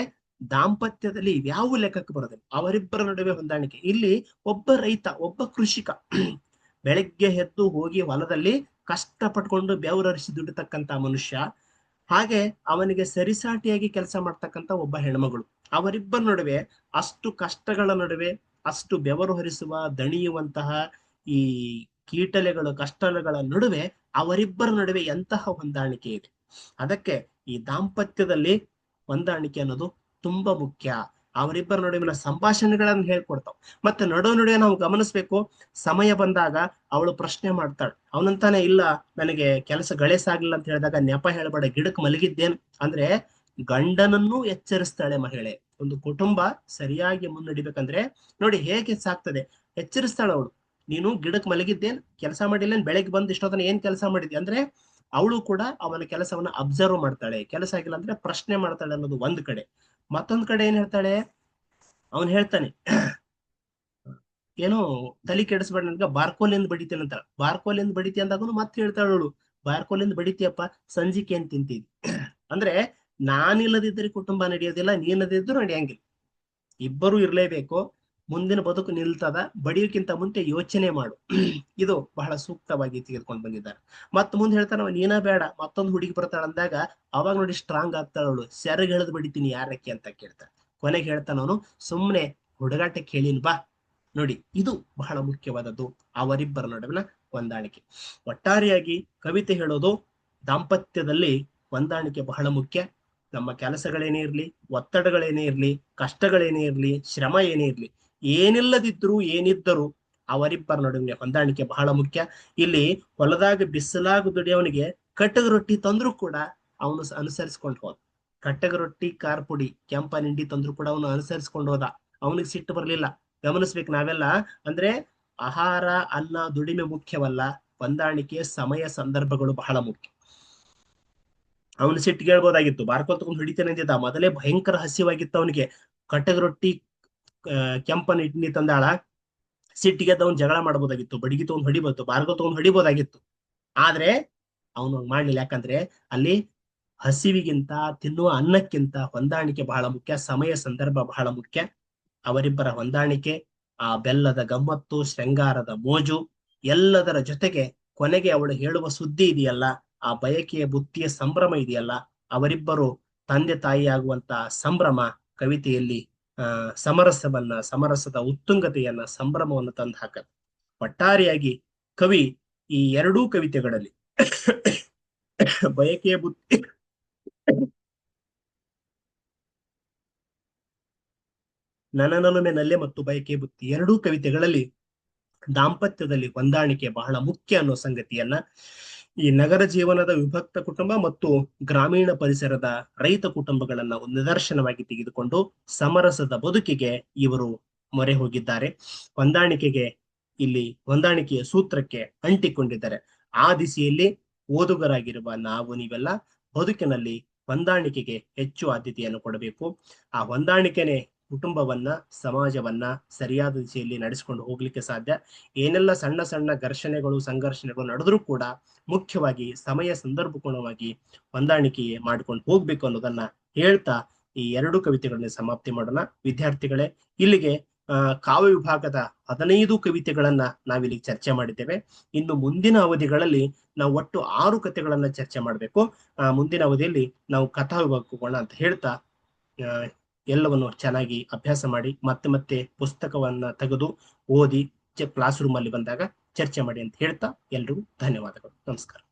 ದಾಂಪತ್ಯದಲ್ಲಿ ಯಾವ ಲೆಕ್ಕಕ್ಕೆ ಬರೋದಿಲ್ಲ. ಅವರಿಬ್ಬರ ನಡುವೆ ಹೊಂದಾಣಿಕೆ. ಇಲ್ಲಿ ಒಬ್ಬ ರೈತ, ಒಬ್ಬ ಕೃಷಿಕ ಬೆಳಗ್ಗೆ ಎದ್ದು ಹೋಗಿ ಹೊಲದಲ್ಲಿ ಕಷ್ಟ ಪಟ್ಕೊಂಡು ಬೆವರರಿಸಿ ದುಡಿತಕ್ಕಂತ ಮನುಷ್ಯ. ಹಾಗೆ ಅವನಿಗೆ ಸರಿಸಾಟಿಯಾಗಿ ಕೆಲಸ ಮಾಡ್ತಕ್ಕಂತ ಒಬ್ಬ ಹೆಣ್ಮಗಳು. ಅವರಿಬ್ಬರ ನಡುವೆ ಅಷ್ಟು ಕಷ್ಟಗಳ ನಡುವೆ, ಅಷ್ಟು ಬೆವರು ಹರಿಸುವ, ದಣಿಯುವಂತಹ ಈ ಕೀಟಲೆಗಳು ಕಷ್ಟಗಳ ನಡುವೆ ಅವರಿಬ್ಬರ ನಡುವೆ ಎಂತಹ ಹೊಂದಾಣಿಕೆ ಇದೆ? ಅದಕ್ಕೆ ಈ ದಾಂಪತ್ಯದಲ್ಲಿ ಹೊಂದಾಣಿಕೆ ಅನ್ನೋದು ತುಂಬಾ ಮುಖ್ಯ. ಅವರಿಬ್ಬರ ನಡುವಿನ ಸಂಭಾಷಣೆಗಳನ್ನ ಹೇಳ್ಕೊಡ್ತಾವ. ಮತ್ತೆ ನಡು ನಡುವೆ ನಾವು ಗಮನಿಸ್ಬೇಕು, ಸಮಯ ಬಂದಾಗ ಅವಳು ಪ್ರಶ್ನೆ ಮಾಡ್ತಾಳೆ. ಅವನಂತಾನೆ, ಇಲ್ಲ, ನನಗೆ ಕೆಲಸ ಗಳೇಸಾಗ್ಲಿಲ್ಲ ಅಂತ ಹೇಳಿದಾಗ ನೆಪ ಹೇಳ್ಬೇಡ, ಗಿಡಕ್ ಮಲಗಿದ್ದೇನ್. ಅಂದ್ರೆ ಗಂಡನನ್ನು ಎಚ್ಚರಿಸ್ತಾಳೆ ಮಹಿಳೆ. ಒಂದು ಕುಟುಂಬ ಸರಿಯಾಗಿ ಮುನ್ನಡಿಬೇಕಂದ್ರೆ ನೋಡಿ ಹೇಗೆ ಸಾಕ್ತದೆ. ಎಚ್ಚರಿಸ್ತಾಳೆ ಅವಳು. ನೀನು ಗಿಡಕ್ ಮಲಗಿದ್ದೇನ್, ಕೆಲಸ ಮಾಡಿಲ್ಲ ಬೆಳಗ್ಗೆ ಬಂದು ಇಷ್ಟೊತ್ತನ ಏನ್ ಕೆಲಸ ಮಾಡಿದ್ದೆ ಅಂದ್ರೆ ಅವಳು ಕೂಡ ಅವನ ಕೆಲಸವನ್ನ ಅಬ್ಸರ್ವ್ ಮಾಡ್ತಾಳೆ. ಕೆಲಸ ಆಗಿಲ್ಲ ಅಂದ್ರೆ ಪ್ರಶ್ನೆ ಮಾಡ್ತಾಳೆ ಅನ್ನೋದು ಒಂದ್ ಕಡೆ. ಮತ್ತೊಂದ್ ಕಡೆ ಏನ್ ಹೇಳ್ತಾಳೆ? ಅವನ್ ಹೇಳ್ತಾನೆ, ಏನೋ ತಲೆ ಕೆಡಿಸ್ಬೇಡ ನನ್ಗ, ಬಾರ್ಕೋಲಿಂದ ಬಡಿತೇನೆ ಅಂತ ಬಾರ್ಕೋಲಿಂದ ಬಡಿತಿ ಅಂದಾಗೂ ಮತ್ತೆ ಹೇಳ್ತಾಳಳು ಬಾರ್ಕೋಲಿಂದ ಬಡಿತಿಯಪ್ಪ, ಸಂಜಿಕೆ ಏನ್ ತಿಂತಿದ್ವಿ ಅಂದ್ರೆ ನಾನಿಲ್ಲದಿದ್ದರೆ ಕುಟುಂಬ ನಡೆಯೋದಿಲ್ಲ ನೀನದಿದ್ರು ನಡೆಯಂಗಿಲ್ಲ. ಇಬ್ಬರು ಇರ್ಲೇಬೇಕು. ಮುಂದಿನ ಬದುಕು ನಿಲ್ತದ ಬಡಿಯೋಕ್ಕಿಂತ ಮುಂಚೆ ಯೋಚನೆ ಮಾಡು. ಇದು ಬಹಳ ಸೂಕ್ತವಾಗಿ ತೆಗೆದುಕೊಂಡು ಬಂದಿದ್ದಾರೆ. ಮತ್ ಮುಂದೆ ಹೇಳ್ತಾನ ನೀನ ಬೇಡ, ಮತ್ತೊಂದು ಹುಡುಗಿ ಬರ್ತಾಳ ಅಂದಾಗ, ಅವಾಗ ನೋಡಿ ಸ್ಟ್ರಾಂಗ್ ಆಗ್ತಾಳವಳು ಸೆರಗ್ ಹೇಳದ್ ಬಡಿತೀನಿ ಯಾರಕ್ಕೆ ಅಂತ ಕೇಳ್ತಾನೆ ಕೊನೆಗೆ ಹೇಳ್ತಾನ ಅವನು, ಸುಮ್ನೆ ಹುಡುಗಾಟಕ್ಕೆ ಹೇಳಿನ್ ಬಾ. ನೋಡಿ, ಇದು ಬಹಳ ಮುಖ್ಯವಾದದ್ದು. ಅವರಿಬ್ಬರ ನಡುವಿನ ಹೊಂದಾಣಿಕೆ. ಒಟ್ಟಾರೆಯಾಗಿ ಕವಿತೆ ಹೇಳೋದು ದಾಂಪತ್ಯದಲ್ಲಿ ಹೊಂದಾಣಿಕೆ ಬಹಳ ಮುಖ್ಯ. ನಮ್ಮ ಕೆಲಸಗಳೇನೇ ಇರಲಿ, ಒತ್ತಡಗಳೇನೇ ಇರಲಿ, ಕಷ್ಟಗಳೇನೇ ಇರಲಿ, ಶ್ರಮ ಏನೇ ಇರ್ಲಿ ಏನಿಲ್ಲದಿದ್ರು ಏನಿದ್ದರೂ ಅವರಿಬ್ಬರ ನಡುವಿನ ಹೊಂದಾಣಿಕೆ ಬಹಳ ಮುಖ್ಯ. ಇಲ್ಲಿ ಹೊಲದಾಗ ಬಿಸಿಲಾಗ ದುಡಿಯವನಿಗೆ ಕಟ್ಟಗ ರೊಟ್ಟಿ ತಂದ್ರು ಕೂಡ ಅವನು ಅನುಸರಿಸ್ಕೊಂಡು ಹೋದ. ಕಟ್ಟಗ ರೊಟ್ಟಿ ಖಾರ ಪುಡಿ ಕೆಂಪ ನಿಂಡಿ ತಂದ್ರು ಕೂಡ ಅವನು ಅನುಸರಿಸ್ಕೊಂಡು ಹೋದ. ಅವನಿಗೆ ಸಿಟ್ಟು ಬರಲಿಲ್ಲ. ಗಮನಿಸ್ಬೇಕು ನಾವೆಲ್ಲ. ಅಂದ್ರೆ ಆಹಾರ, ಅನ್ನ, ದುಡಿಮೆ ಮುಖ್ಯವಲ್ಲ. ಹೊಂದಾಣಿಕೆ, ಸಮಯ, ಸಂದರ್ಭಗಳು ಬಹಳ ಮುಖ್ಯ. ಅವನು ಸಿಟ್ಟು ಕೇಳ್ಬೋದಾಗಿತ್ತು. ಬಾರ್ಕೊಂತ ಹಿಡಿತೇನೆ ಅಂದಿದ್ದ. ಮೊದಲೇ ಭಯಂಕರ ಹಸಿವಾಗಿತ್ತು ಅವನಿಗೆ. ಕಟ್ಟಗ ರೊಟ್ಟಿ ಕೆಂಪ ಇಟ್ನಿ ತಂದಾಳ, ಸಿಟ್ಟಿಗೆ ಅವ್ನು ಜಗಳ ಮಾಡಬಹುದಾಗಿತ್ತು ಬಡಿಗೆ ತಗೊಂಡು ಹೊಡಿಬೋದು ಬಾರ್ಗ ತಗೊಂಡು ಹೊಡಿಬೋದಾಗಿತ್ತು. ಆದ್ರೆ ಅವನು ಮಾಡ್ಲಿಲ್ಲ. ಯಾಕಂದ್ರೆ ಅಲ್ಲಿ ಹಸಿವಿಗಿಂತ, ತಿನ್ನುವ ಅನ್ನಕ್ಕಿಂತ ಹೊಂದಾಣಿಕೆ ಬಹಳ ಮುಖ್ಯ, ಸಮಯ ಸಂದರ್ಭ ಬಹಳ ಮುಖ್ಯ. ಅವರಿಬ್ಬರ ಹೊಂದಾಣಿಕೆ, ಆ ಬೆಲ್ಲದ ಗಮ್ಮತ್ತು, ಶೃಂಗಾರದ ಮೋಜು, ಎಲ್ಲದರ ಜೊತೆಗೆ ಕೊನೆಗೆ ಅವಳು ಹೇಳುವ ಸುದ್ದಿ ಇದೆಯಲ್ಲ, ಆ ಬಯಕೆಯ ಬುತ್ತಿಯ ಸಂಭ್ರಮ ಇದೆಯಲ್ಲ, ಅವರಿಬ್ಬರು ತಂದೆ ತಾಯಿಯಾಗುವಂತ ಸಂಭ್ರಮ ಕವಿತೆಯಲ್ಲಿ ಸಮರಸವನ್ನ, ಸಮರಸದ ಉತ್ತುಂಗತೆಯನ್ನ, ಸಂಭ್ರಮವನ್ನು ತಂದು ಹಾಕದು. ಒಟ್ಟಾರೆಯಾಗಿ ಕವಿ ಈ ಎರಡೂ ಕವಿತೆಗಳಲ್ಲಿ ಬಯಕೆಯ ಬುತ್ತಿ ನನನಲುಮೆ ನಲ್ಲೆ ಮತ್ತು ಬಯಕೆ ಬುತ್ತಿ ಎರಡೂ ಕವಿತೆಗಳಲ್ಲಿ ದಾಂಪತ್ಯದಲ್ಲಿ ಹೊಂದಾಣಿಕೆ ಬಹಳ ಮುಖ್ಯ ಅನ್ನೋ ಸಂಗತಿಯನ್ನ ಈ ನಗರ ಜೀವನದ ವಿಭಕ್ತ ಕುಟುಂಬ ಮತ್ತು ಗ್ರಾಮೀಣ ಪರಿಸರದ ರೈತ ಕುಟುಂಬಗಳನ್ನ ಒಂದು ನಿದರ್ಶನವಾಗಿ ತೆಗೆದುಕೊಂಡು ಸಮರಸದ ಬದುಕಿಗೆ ಇವರು ಮೊರೆ ಹೋಗಿದ್ದಾರೆ. ಹೊಂದಾಣಿಕೆಗೆ ಇಲ್ಲಿ ಹೊಂದಾಣಿಕೆಯ ಸೂತ್ರಕ್ಕೆ ಅಂಟಿಕೊಂಡಿದ್ದಾರೆ. ಆ ದಿಸೆಯಲ್ಲಿ ಓದುಗರಾಗಿರುವ ನಾವು ನೀವೆಲ್ಲ ಬದುಕಿನಲ್ಲಿ ಹೊಂದಾಣಿಕೆಗೆ ಹೆಚ್ಚು ಆದ್ಯತೆಯನ್ನು ಕೊಡಬೇಕು. ಆ ಹೊಂದಾಣಿಕೆನೆ ಕುಟುಂಬವನ್ನ, ಸಮಾಜವನ್ನ ಸರಿಯಾದ ದಿಶೆಯಲ್ಲಿ ನಡೆಸಿಕೊಂಡು ಹೋಗ್ಲಿಕ್ಕೆ ಸಾಧ್ಯ. ಏನೆಲ್ಲ ಸಣ್ಣ ಸಣ್ಣ ಘರ್ಷಣೆಗಳು, ಸಂಘರ್ಷಣೆಗಳು ನಡೆದ್ರೂ ಕೂಡ ಮುಖ್ಯವಾಗಿ ಸಮಯ ಸಂದರ್ಭಗುಣವಾಗಿ ಹೊಂದಾಣಿಕೆ ಮಾಡ್ಕೊಂಡು ಹೋಗ್ಬೇಕು ಅನ್ನೋದನ್ನ ಹೇಳ್ತಾ ಈ ಎರಡು ಕವಿತೆಗಳನ್ನ ಸಮಾಪ್ತಿ ಮಾಡೋಣ. ವಿದ್ಯಾರ್ಥಿಗಳೇ, ಇಲ್ಲಿಗೆ ಕಾವ್ಯ ವಿಭಾಗದ ಹದಿನೈದು ಕವಿತೆಗಳನ್ನ ನಾವಿಲ್ಲಿ ಚರ್ಚೆ ಮಾಡಿದ್ದೇವೆ. ಇನ್ನು ಮುಂದಿನ ಅವಧಿಗಳಲ್ಲಿ ನಾವು ಒಟ್ಟು ಆರು ಕಥೆಗಳನ್ನ ಚರ್ಚೆ ಮಾಡಬೇಕು. ಮುಂದಿನ ಅವಧಿಯಲ್ಲಿ ನಾವು ಕಥಾ ವಿಭಾಗಕ್ಕೆ ಹೋಗೋಣ ಅಂತ ಹೇಳ್ತಾ ಎಲ್ಲವನ್ನು ಚೆನ್ನಾಗಿ ಅಭ್ಯಾಸ ಮಾಡಿ ಮತ್ತೆ ಮತ್ತೆ ಪುಸ್ತಕವನ್ನ ತೆಗೆದು ಓದಿ ಕ್ಲಾಸ್ ರೂಮ್ ಅಲ್ಲಿ ಬಂದಾಗ ಚರ್ಚೆ ಮಾಡಿ ಅಂತ ಹೇಳ್ತಾ ಎಲ್ರಿಗೂ ಧನ್ಯವಾದಗಳು. ನಮಸ್ಕಾರ.